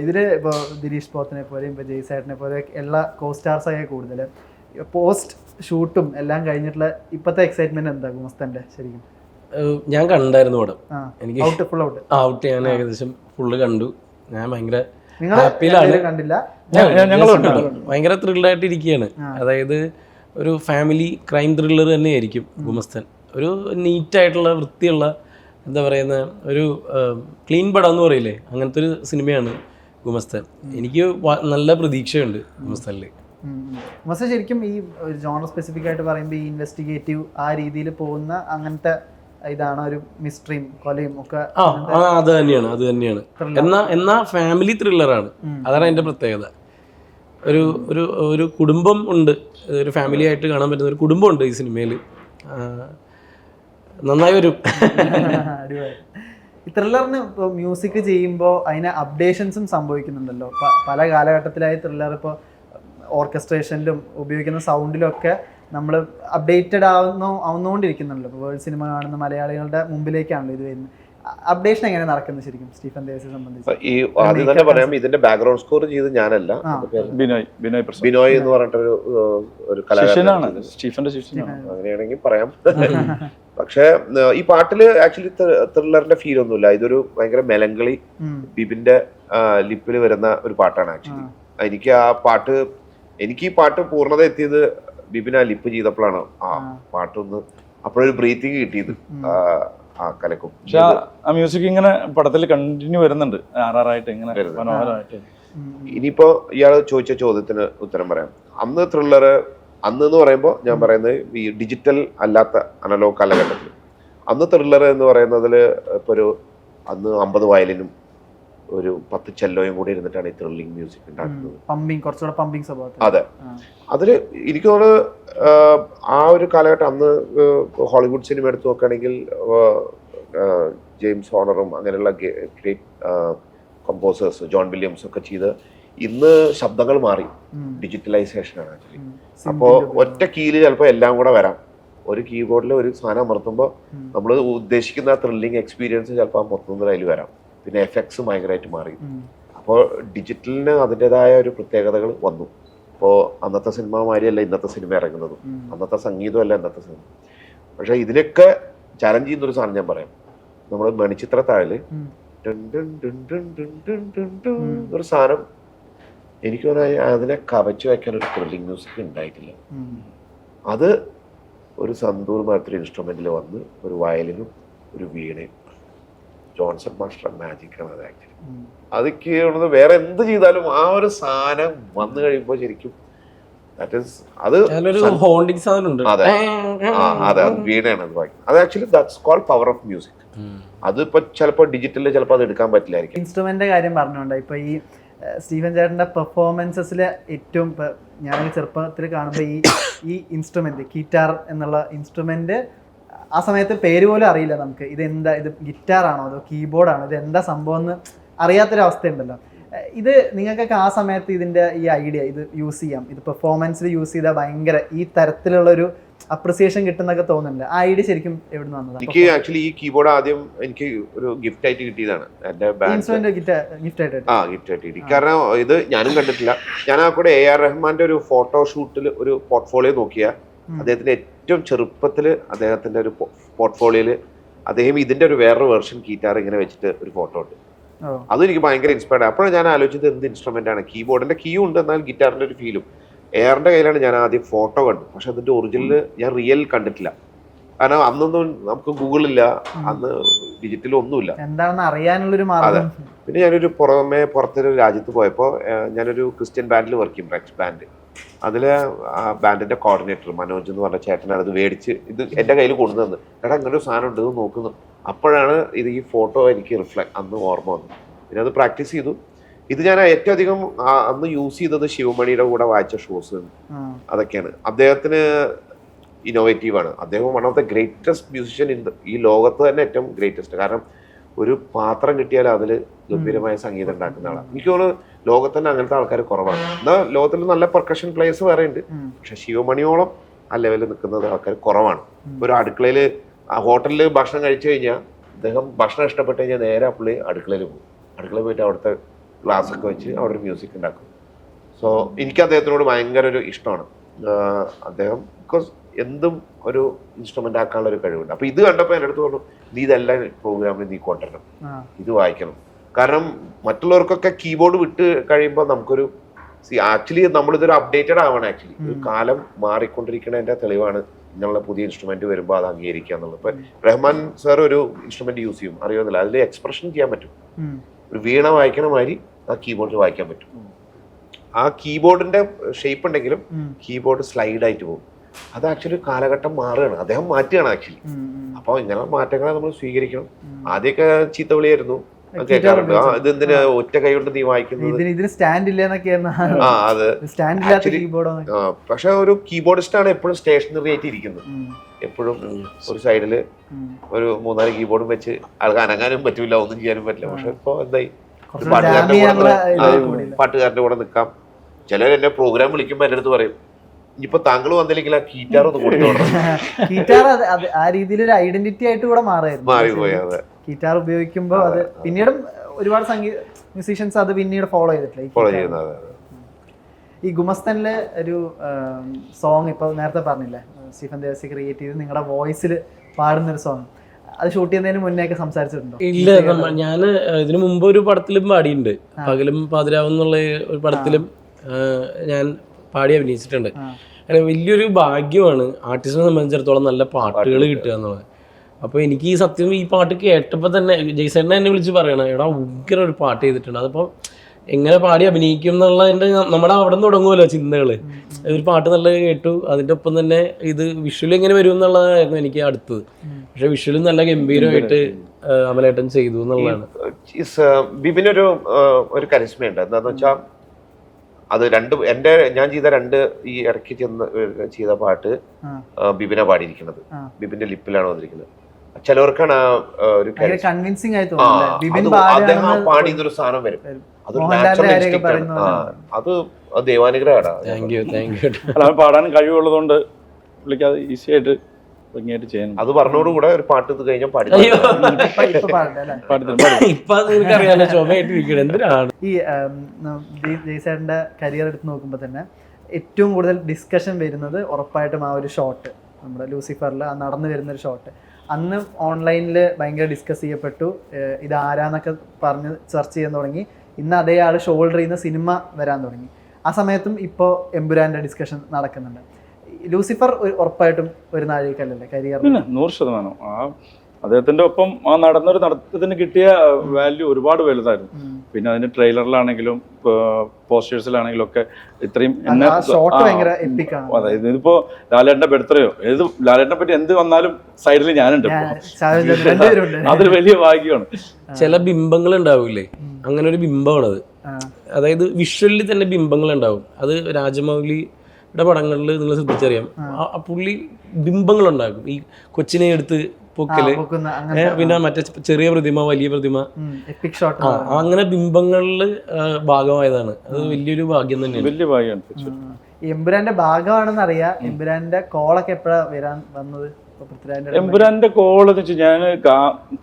ഇതിൽ ഇപ്പോ ദിലീഷ് പോത്തിനെ പോലെയും ഇപ്പോൾ ജയ്സേട്ടനെ പോലെ എല്ലാ കോ സ്റ്റാർസൊക്കെ കൂടുതൽ പോസ്റ്റ് ഷൂട്ടും എല്ലാം കഴിഞ്ഞിട്ടുള്ള ഇപ്പോഴത്തെ എക്സൈറ്റ്മെന്റ് എന്താ ഗുമസ്തന്റെ ശരിക്കും? ഞാൻ കണ്ടായിരുന്നു പടം. എനിക്ക് ഔട്ട് ഫുൾ ഔട്ട് ഔട്ട് ഞാൻ ഏകദേശം ഫുള്ള് കണ്ടു. ഞാൻ ഭയങ്കര. ഭയങ്കര ത്രില്ലായിട്ട് ഇരിക്കുകയാണ് അതായത് ഒരു ഫാമിലി ക്രൈം ത്രില്ലർ തന്നെയായിരിക്കും ഗുമസ്തൻ ഒരു നീറ്റായിട്ടുള്ള വൃത്തിയുള്ള എന്താ പറയുന്ന ഒരു ക്ലീൻ പടം എന്ന് പറയില്ലേ? അങ്ങനത്തെ ഒരു സിനിമയാണ് ഗുമസ്തൻ എനിക്ക് നല്ല പ്രതീക്ഷയുണ്ട് ഗുമസ്തനിൽ മസ്ത ശരിക്കും ഈ ജോണർ സ്പെസിഫിക് ആയിട്ട് പറയുമ്പോൾ ഈ ഇൻവെസ്റ്റിഗേറ്റീവ് ആ രീതിയിൽ പോകുന്ന അങ്ങനത്തെ ഇതാണ് ഒരു മിസ്റ്ററിയും കൊലയും ഒക്കെ ആ ആ, അത് തന്നെയാണ് അത് തന്നെയാണ്. എന്നാ എന്നാ ഫാമിലി ത്രില്ലറാണ് അതാണ് അതിന്റെ പ്രത്യേകത. ഒരു ഒരു ഒരു കുടുംബം ഉണ്ട്. ഒരു ഫാമിലി ആയിട്ട് കാണാൻ പറ്റുന്ന ഒരു കുടുംബം ഉണ്ട് ഈ സിനിമയിൽ നന്നായി വരും. *laughs* അടിപൊളി. ത്രില്ലറിന് ഇപ്പോൾ മ്യൂസിക് ചെയ്യുമ്പോൾ അതിന് അപ്ഡേഷൻസും സംഭവിക്കുന്നുണ്ടല്ലോ. പ- പല കാലഘട്ടത്തിലായി ത്രില്ലർ ഇപ്പോൾ ഓർക്കസ്ട്രേഷനിലും ഉപയോഗിക്കുന്ന സൗണ്ടിലും ഒക്കെ നമ്മൾ അപ്ഡേറ്റഡ് ആവുന്നു ആവുന്നുകൊണ്ടിരിക്കുന്നുണ്ടല്ലോ ഇപ്പോൾ വേൾഡ് സിനിമ കാണുന്ന മലയാളികളുടെ മുമ്പിലേക്കാണല്ലോ ഇത് വരുന്നത്. അപ്ഡേഷൻ എങ്ങനെ നടക്കുന്നത് ശരിക്കും സ്റ്റീഫൻ ദേവസിനെ സംബന്ധിച്ച്? ഈ ആദ്യം തന്നെ പറയാം ഇതിന്റെ ബാക്ക്ഗ്രൗണ്ട് സ്കോർ ചെയ്ത് ഞാനല്ല. ബിനോയ് ബിനോയ് ബിനോയ് എന്ന് പറഞ്ഞിട്ടൊരു ഒരു ഒരു കലാകാരനാണ് സ്റ്റീഫന്റെ ശിഷ്യനാണ്. അങ്ങനെയാണെങ്കിൽ പറയാം. പക്ഷേ ഈ പാട്ടിൽ ആക്ച്വലി ത്രില്ലറിന്റെ ഫീൽ ഒന്നുമില്ല. ഇതൊരു ഭയങ്കര മെലങ്കളി ബിബിന്റെ ലിപ്പിൽ വരുന്ന ഒരു പാട്ടാണ് ആക്ച്വലി എനിക്ക് ആ പാട്ട് എനിക്ക് ഈ പാട്ട് പൂർണത എത്തിയത് ബിബിൻ ആ ലിപ്പ് ചെയ്തപ്പോഴാണ് ആ. പാട്ടൊന്ന് അപ്പോഴൊരു ബ്രീത്തിങ് കിട്ടിയത്. ആ, ആ കലക്കും. പക്ഷെ ആ- മ്യൂസിക് ഇങ്ങനെ പടത്തിൽ കണ്ടിന്യൂ വരുന്നുണ്ട്. ആറാറായിട്ട് ഇങ്ങനെ. മനോഹരമായിട്ട്. ഇനിയിപ്പോ ഇയാൾ ചോദിച്ച ചോദ്യത്തിന് ഉത്തരം പറയാം. അന്ന് ത്രില്ലർ അന്ന് എന്ന് പറയുമ്പോൾ ഞാൻ പറയുന്നത് ഈ ഡിജിറ്റൽ അല്ലാത്ത അനലോഗ് കാലഘട്ടത്തിൽ. അന്ന് ത്രില്ലർ എന്ന് പറയുന്നതിൽ ഇപ്പോൾ ഒരു അന്ന് അമ്പത് വയലിനും ഒരു പത്ത് ചെല്ലോയും കൂടി ഇരുന്നിട്ടാണ് ഈ ത്രില്ലിംഗ് മ്യൂസിക് ഉണ്ടാക്കുന്നത്. പമ്പിങ് കുറച്ചുകൂടെ പമ്പിങ് അതെ. അതിൽ എനിക്ക് തോന്നുന്നത് ആ ഒരു കാലഘട്ടം അന്ന് ഹോളിവുഡ് സിനിമ എടുത്ത് നോക്കുകയാണെങ്കിൽ ജെയിംസ് ഹോണറും അങ്ങനെയുള്ള ഗ്രേറ്റ് കമ്പോസേഴ്സ് ജോൺ വില്യംസ് ഒക്കെ ചെയ്ത് ഇന്ന് ശബ്ദങ്ങൾ മാറി. ഡിജിറ്റലൈസേഷൻ ആണ് ആക്ച്വലി അപ്പോൾ ഒറ്റ കീൽ ചിലപ്പോൾ എല്ലാം കൂടെ വരാം. ഒരു കീബോർഡിൽ ഒരു സാധനം അമർത്തുമ്പോൾ നമ്മൾ ഉദ്ദേശിക്കുന്ന ത്രില്ലിംഗ് എക്സ്പീരിയൻസ് ചിലപ്പോൾ മൊത്തത്തിൽ അതിൽ വരാം. പിന്നെ എഫക്സ് ഭയങ്കരമായിട്ട് മാറി. അപ്പോൾ ഡിജിറ്റലിന് അതിന്റെതായ ഒരു പ്രത്യേകതകൾ വന്നു. ഇപ്പോൾ അന്നത്തെ സിനിമമാരിയല്ല ഇന്നത്തെ സിനിമ ഇറങ്ങുന്നത്. അന്നത്തെ സംഗീതമല്ല ഇന്നത്തെ സിനിമ പക്ഷേ ഇതിനൊക്കെ ചലഞ്ച് ചെയ്യുന്നൊരു സാധനം ഞാൻ പറയാം. നമ്മൾ മണിച്ചിത്രത്താഴിൽ ഒരു സാധനം എനിക്ക് തോന്നുന്നത് അതിനെ കവച്ചു വയ്ക്കാൻ ഒരു ത്രില്ലിംഗ് മ്യൂസിക് ഉണ്ടായിട്ടില്ല അത് ഒരു സന്തൂർ മാത്രം ഇൻസ്ട്രുമെന്റിൽ വന്ന് ഒരു വയലിനും ഒരു വീണയും ജോൺസൺ മാസ്റ്റർ മാജിക്കാണ് അത് ആക്ച്വലി അത് അതൊക്കെ ഉള്ളത് വേറെ എന്ത് ചെയ്താലും ആ ഒരു സാധനം വന്നു കഴിയുമ്പോൾ ശരിക്കും ദാറ്റ് ഇസ് അത് അതെ. അതെ അത് വീണയാണ് അത് വായിക്കുന്നത്. അത് actually that's call power of music അതിപ്പോ ചിലപ്പോൾ ഡിജിറ്റലിൽ ചിലപ്പോൾ അത് എടുക്കാൻ പറ്റില്ലായിരിക്കും. ഇൻസ്ട്രുമെന്റ് കാര്യം പറഞ്ഞുകൊണ്ട് ഇപ്പൊ ഈ സ്റ്റീഫൻ ചേട്ടന്റെ പെർഫോമൻസസിൽ ഏറ്റവും ഞാൻ ചെറുപ്പത്തിൽ കാണുമ്പോൾ ഈ ഈ ഇൻസ്ട്രുമെന്റ് ഗിറ്റാർ എന്നുള്ള ഇൻസ്ട്രുമെന്റ് ആ സമയത്ത് പേര് പോലും അറിയില്ല നമുക്ക്. ഇത് എന്താ ഇത് ഗിറ്റാർ ആണോ അതോ കീബോർഡാണോ? ഇത് എന്താ സംഭവം എന്ന് അറിയാത്തൊരു അവസ്ഥ ഉണ്ടല്ലോ ഇത് നിങ്ങൾക്കൊക്കെ ആ സമയത്ത് ഇതിന്റെ ഈ ഐഡിയ ഇത് യൂസ് ചെയ്യാം. ഇത് പെർഫോമൻസിൽ യൂസ് ചെയ്താൽ ഭയങ്കര ഈ തരത്തിലുള്ളൊരു അപ്രിസിയേഷൻ കിട്ടുന്നൊക്കെ തോന്നുന്നുണ്ട്. ആ ഐഡിയ ശരിക്കും എവിടെ നിന്ന് വന്നത്? എനിക്ക് ആക്ച്വലി ഈ കീബോർഡ് ആദ്യം എനിക്ക് ഒരു ഗിഫ്റ്റ് ആയിട്ട് കിട്ടിയതാണ്. എന്റെ ബാൻഡ് ഗിഫ്റ്റ് ആയിട്ട് ആ ഗിഫ്റ്റ് ആയിട്ട് കിട്ടി. കാരണം ഇത് ഞാനും കണ്ടിട്ടില്ല. ഞാൻ ആ കൂടെ എ ആർ റഹ്മാന്റെ ഒരു ഫോട്ടോ ഷൂട്ടിൽ ഒരു പോർട്ട്ഫോളിയോ നോക്കിയ. ഉം. അദ്ദേഹത്തിന്റെ ഏറ്റവും ചെറുപ്പത്തിൽ അദ്ദേഹത്തിന്റെ ഒരു പോർട്ട്ഫോളിയോയിൽ അദ്ദേഹം ഇതിന്റെ ഒരു വേറൊരു വേർഷൻ ഗീറ്റാർ ഇങ്ങനെ വെച്ചിട്ട് ഒരു ഫോട്ടോ ഉണ്ട്. ഓ. അതും എനിക്ക് ഭയങ്കര ഇൻസ്പയർഡ് അപ്പോഴാണ് ഞാൻ ആലോചിച്ചത് എന്ത് ഇൻസ്ട്രുമെന്റ് ആണ്. കീബോർഡിന്റെ കീ ഉണ്ട് എന്നാൽ ഗിറ്റാറിന്റെ ഒരു ഫീലും എയറിന്റെ കയ്യിലാണ് ഞാൻ ആദ്യം ഫോട്ടോ കണ്ടു പക്ഷെ അതിന്റെ ഒറിജിനൽ ഞാൻ റിയൽ കണ്ടിട്ടില്ല. കാരണം അന്നൊന്നും നമുക്ക് ഗൂഗിളില്ല അന്ന് ഡിജിറ്റൽ ഒന്നുമില്ല. എന്താണെന്ന് അറിയാനുള്ളൊരു അതെ. പിന്നെ ഞാനൊരു പുറമെ പുറത്തൊരു രാജ്യത്ത് പോയപ്പോൾ ഞാനൊരു ക്രിസ്ത്യൻ ബാൻഡിൽ വർക്ക് ചെയ്യും ബാൻഡ് അതിൽ ആ ബാൻഡിന്റെ കോർഡിനേറ്റർ മനോജ് എന്ന് പറഞ്ഞ ചേട്ടനാണ് അത് മേടിച്ച് ഇത് എന്റെ കയ്യിൽ കൊണ്ടുവന്ന് എടാ ഇങ്ങനെ ഒരു സാധനം ഉണ്ട് ഇത് നോക്കുന്നു. അപ്പോഴാണ് ഇത് ഈ ഫോട്ടോ എനിക്ക് റിഫ്ലക്ട് അന്ന് ഓർമ്മ വന്നു പിന്നെ അത് പ്രാക്ടീസ് ചെയ്തു. ഇത് ഞാൻ ഏറ്റവും അധികം അന്ന് യൂസ് ചെയ്തത് ശിവമണിയുടെ കൂടെ വായിച്ച ഷോസ് അതൊക്കെയാണ്. അദ്ദേഹത്തിന് ഇന്നോവേറ്റീവ് ആണ്. അദ്ദേഹം one of the greatest musician in ഈ ലോകത്ത് തന്നെ ഏറ്റവും ഗ്രേറ്റസ്റ്റ് കാരണം ഒരു പാത്രം കിട്ടിയാൽ അതിൽ ഗംഭീരമായ സംഗീതം ഉണ്ടാക്കുന്ന ആളാണ്. എനിക്ക് തോന്നുന്നു ലോകത്ത് തന്നെ അങ്ങനത്തെ ആൾക്കാർ കുറവാണ്. എന്നാൽ ലോകത്തിൽ നല്ല പെർക്കഷൻ പ്ലേയേഴ്സ് വേറെ ഉണ്ട്. പക്ഷെ ശിവമണിയോളം ആ ലെവലിൽ നിൽക്കുന്നത് ആൾക്കാർ കുറവാണ്. ഒരു അടുക്കളയിൽ ഹോട്ടലിൽ ഭക്ഷണം കഴിച്ചു കഴിഞ്ഞാൽ അദ്ദേഹം ഭക്ഷണം ഇഷ്ടപ്പെട്ട് കഴിഞ്ഞാൽ നേരെ പുള്ളി അടുക്കളയിൽ പോകും. അടുക്കളയിൽ പോയിട്ട് അവിടുത്തെ ഗ്ലാസ് ഒക്കെ വെച്ച് അവിടെ ഒരു മ്യൂസിക് ഉണ്ടാക്കും. സോ എനിക്ക് അദ്ദേഹത്തിനോട് ഭയങ്കര ഒരു ഇഷ്ടമാണ്. അദ്ദേഹം ബിക്കോസ് എന്തും ഒരു ഇൻസ്ട്രുമെന്റ് ആക്കാനുള്ള ഒരു കഴിവുണ്ട്. അപ്പൊ ഇത് കണ്ടപ്പോൾ എന്റെ അടുത്ത് പറഞ്ഞു നീ ഇതെല്ലാം പ്രോഗ്രാമിൽ നീ കൊണ്ടുവരണം. ഇത് വായിക്കണം. കാരണം മറ്റുള്ളവർക്കൊക്കെ കീബോർഡ് വിട്ട് കഴിയുമ്പോൾ നമുക്കൊരു സി ആക്ച്വലി നമ്മളിതൊരു അപ്ഡേറ്റഡ് ആവണം ആക്ച്വലി കാലം മാറിക്കൊണ്ടിരിക്കുന്നതിന്റെ തെളിവാണ് ഇങ്ങനെയുള്ള പുതിയ ഇൻസ്ട്രുമെന്റ് വരുമ്പോൾ അത് അംഗീകരിക്കുക എന്നുള്ളത്. ഇപ്പൊ റഹ്മാൻ സാർ ഒരു ഇൻസ്ട്രുമെന്റ് യൂസ് ചെയ്യും. അറിയുന്നില്ല അതിൽ എക്സ്പ്രഷൻ ചെയ്യാൻ പറ്റും. ഒരു വീണ വായിക്കണ മാതിരി ആ കീബോർഡിൽ വായിക്കാൻ പറ്റും. ആ കീബോർഡിന്റെ ഷേപ്പ് ഉണ്ടെങ്കിലും കീബോർഡ് സ്ലൈഡ് ആയിട്ട് പോകും. അത് ആക്ച്വലി കാലഘട്ടം മാറുകയാണ്. അദ്ദേഹം മാറ്റുകയാണ് ആക്ച്വലി. അപ്പോൾ ഇങ്ങനെ മാറ്റങ്ങളെ നമ്മൾ സ്വീകരിക്കണം. ആദ്യമൊക്കെ ചീത്ത ഇതെന്തിനാ ഒറ്റ കൈ കൊണ്ട് നീ വായിക്കുന്നത്? ഇതിന് ഇതിന് സ്റ്റാൻഡ് ഇല്ല എന്നൊക്കെയായിരുന്നു ആ അത്. സ്റ്റാൻഡ് ഇല്ലാത്ത Actually- കീബോർഡ് പക്ഷെ ഒരു കീബോർഡിസ്റ്റ് ആണ് എപ്പോഴും സ്റ്റേഷനറി ആയിട്ട് ഇരിക്കുന്നത് എപ്പോഴും ഒരു സൈഡിൽ ഒരു മൂന്നാൽ കീബോർഡും വെച്ച് ആൾക്ക് അനങ്ങാനും പറ്റില്ല ഒന്നും ചെയ്യാനും പറ്റില്ല. പക്ഷെ ഇപ്പൊ എന്തായി? പാട്ടുകാരന്റെ കൂടെ പാട്ടുകാരന്റെ കൂടെ നിൽക്കാം. ചിലർ എന്നെ പ്രോഗ്രാം വിളിക്കുമ്പോൾ എന്റെ അടുത്ത് പറയും ഇനിയിപ്പോ താങ്കൾ വന്നില്ലെങ്കിൽ ആ കീറ്റാർ ഒന്ന് കൊടുത്തോളാം *laughs* കീറ്റാർ ആ രീതിയിൽ ഒരു ഐഡന്റിറ്റി ആയിട്ട് കൂടെ മാറി മാറിപ്പോയി അതെ. ഗിറ്റാർ ഉപയോഗിക്കുമ്പോൾ അത് പിന്നീടും ഒരുപാട് സംഗീത മ്യൂസീഷ്യൻസ് അത് പിന്നീട് ഫോളോ ചെയ്തിട്ടില്ല. ഈ ഫോളോ. ചെയ്യുന്നത് ഈ ഗുമസ്തനിലെ ഒരു സോങ് ഇപ്പോൾ നേരത്തെ പറഞ്ഞില്ലേ സ്റ്റീഫൻ ദേവസി ക്രിയേറ്റ് ചെയ്ത് നിങ്ങളുടെ വോയിസിൽ പാടുന്ന ഒരു സോങ് അത് ഷൂട്ട് ചെയ്യുന്നതിന് മുന്നേ ഒക്കെ സംസാരിച്ചിട്ടുണ്ടോ? ഇല്ല ഞാൻ ഞാൻ ഇതിനു മുമ്പ് ഒരു പടത്തിലും പാടിയിട്ടുണ്ട്. പകലും പാതിരാവും എന്നുള്ള ഒരു പടത്തിലും ഞാൻ പാടി അഭിനയിച്ചിട്ടുണ്ട്. അങ്ങനെ വലിയൊരു ഭാഗ്യമാണ് ആർട്ടിസ്റ്റിനെ സംബന്ധിച്ചിടത്തോളം നല്ല പാട്ടുകൾ കിട്ടുക എന്നുള്ളത്. അപ്പോൾ എനിക്ക് ഈ സത്യം ഈ പാട്ട് കേട്ടപ്പോൾ തന്നെ ജയ്സേട്ടനെ എന്നെ വിളിച്ച് പറയണം. എടാ ഉഗ്ര ഒരു പാട്ട് ചെയ്തിട്ടുണ്ട്. അതിപ്പോൾ എങ്ങനെ പാടി അഭിനയിക്കും എന്നുള്ളതിന്റെ നമ്മുടെ അവിടെ നിന്ന് തുടങ്ങുമല്ലോ ചിന്തകൾ ഒരു പാട്ട് നല്ല കേട്ടു. അതിന്റെ ഒപ്പം തന്നെ ഇത് വിഷ്വൽ എങ്ങനെ വരും എന്നുള്ളതായിരുന്നു എനിക്ക് അടുത്തത്. പക്ഷെ വിഷ്വലും നല്ല ഗംഭീരമായിട്ട് അമലേട്ടൻ ചെയ്തു എന്നുള്ളതാണ്. ബിബിനൊരു ഒരു കരിസ്മയുണ്ട് എന്താന്ന് വെച്ചാൽ അത് രണ്ട് എന്റെ ഞാൻ ചെയ്ത രണ്ട് ഈ ഇടയ്ക്ക് ചെന്ന് ചെയ്ത പാട്ട്. ആ, പാടിയിരിക്കുന്നത്. ബിബിന്റെ ലിപ്പിലാണ് വന്നിരിക്കുന്നത്. ചിലവർക്കാണ് ആ ഒരു കൺവിൻസിംഗ് ആയി ആ, തോന്നുന്നു ബിബിൻ അത് അദ്ദേഹം ആ പാടുകയാണെന്ന് പാടിയതൊരു സാധനം വരും. അത് ദൈവാനുഗ്രഹമാണ്. പാടാൻ കഴിവുള്ളതുകൊണ്ട് വിളിക്കാതെ അത് ഈസി ആയിട്ട് ഭംഗിയായിട്ട് ചെയ്യാൻ അത് പറഞ്ഞോടുകൂടെ ഒരു പാട്ട് ഇത് കഴിഞ്ഞാൽ പാടി. അയ്യോ. ഇപ്പൊ ഇപ്പൊ പാടട്ടെ അല്ലേ? പാടിത്തരും പാടി ഇപ്പൊ നിങ്ങൾക്ക് അറിയാലോ ചുമയായിട്ടിരിക്കണം. എന്തിനാണ്? ഈ കരിയർ എടുത്ത് നോക്കുമ്പോൾ തന്നെ ഏറ്റവും കൂടുതൽ ഡിസ്കഷൻ വരുന്നത് ഉറപ്പായിട്ടും ആ ഒരു ഷോട്ട് നമ്മുടെ ലൂസിഫറിൽ ആ നടന്നു വരുന്ന ഒരു ഷോട്ട് അന്ന് ഓൺലൈനിൽ ഭയങ്കര ഡിസ്കസ് ചെയ്യപ്പെട്ടു. ഇത് ആരാന്നൊക്കെ പറഞ്ഞ് സെർച്ച് ചെയ്യാൻ തുടങ്ങി. ഇന്ന് അതേ ആൾ ഷോൾഡർ ചെയ്യുന്ന സിനിമ വരാൻ തുടങ്ങി. ആ സമയത്തും ഇപ്പോൾ എമ്പുരാന്റെ ഡിസ്കഷൻ നടക്കുന്നുണ്ട്. ലൂസിഫർ ഉറപ്പായിട്ടും ഒരു നാഴികക്കല്ലല്ലേ? കരിയർ നൂറ് ശതമാനം. ആ അദ്ദേഹത്തിന്റെ ഒപ്പം ആ നടന്നൊരു നടത്തത്തിന് കിട്ടിയ വാല്യൂ ഒരുപാട് വലുതായിരുന്നു. പിന്നെ അതിന്റെ ട്രെയിലറിലാണെങ്കിലും പോസ്റ്റേഴ്സിലാണെങ്കിലും ഒക്കെ ഇത്രയും. അതെ ഇതിപ്പോ ലാലേട്ടന്റെ ബർത്ത്ഡേയോ ഏത് ലാലേട്ടനെ പറ്റി എന്ത് വന്നാലും സൈഡിൽ ഞാനുണ്ട് അതൊരു വലിയ ഭാഗ്യമാണ്. ചില ബിംബങ്ങൾ ഉണ്ടാവില്ലേ അങ്ങനെ ഒരു ബിംബമാണത് അതായത് വിഷ്വലി തന്നെ ബിംബങ്ങൾ ഉണ്ടാവും. അത് രാജമൗലി പടങ്ങളിൽ നിങ്ങൾ ശ്രദ്ധിച്ചറിയാം. പുള്ളി ബിംബങ്ങൾ ഉണ്ടാക്കും. ഈ കൊച്ചിനെ എടുത്ത് പൊക്കൽ. അങ്ങനെ പിന്നെ മറ്റേ ചെറിയ പ്രതിമ വലിയ പ്രതിമ. എപ്പിക് ഷോട്ട് ആ അങ്ങനെ ബിംബങ്ങളിൽ ഭാഗമായതാണ്. അത് വലിയൊരു ഭാഗ്യം തന്നെയാണ്. വലിയ ഭാഗ്യമാണ് എമ്പുരാന്റെ ഭാഗമാണെന്ന് അറിയാം എമ്പുരാന്റെ കോളൊക്കെ എപ്പോഴാ വരാൻ വന്നത്? എമ്പുരാന്റെ കോൾ എന്ന് വെച്ചാൽ ഞാൻ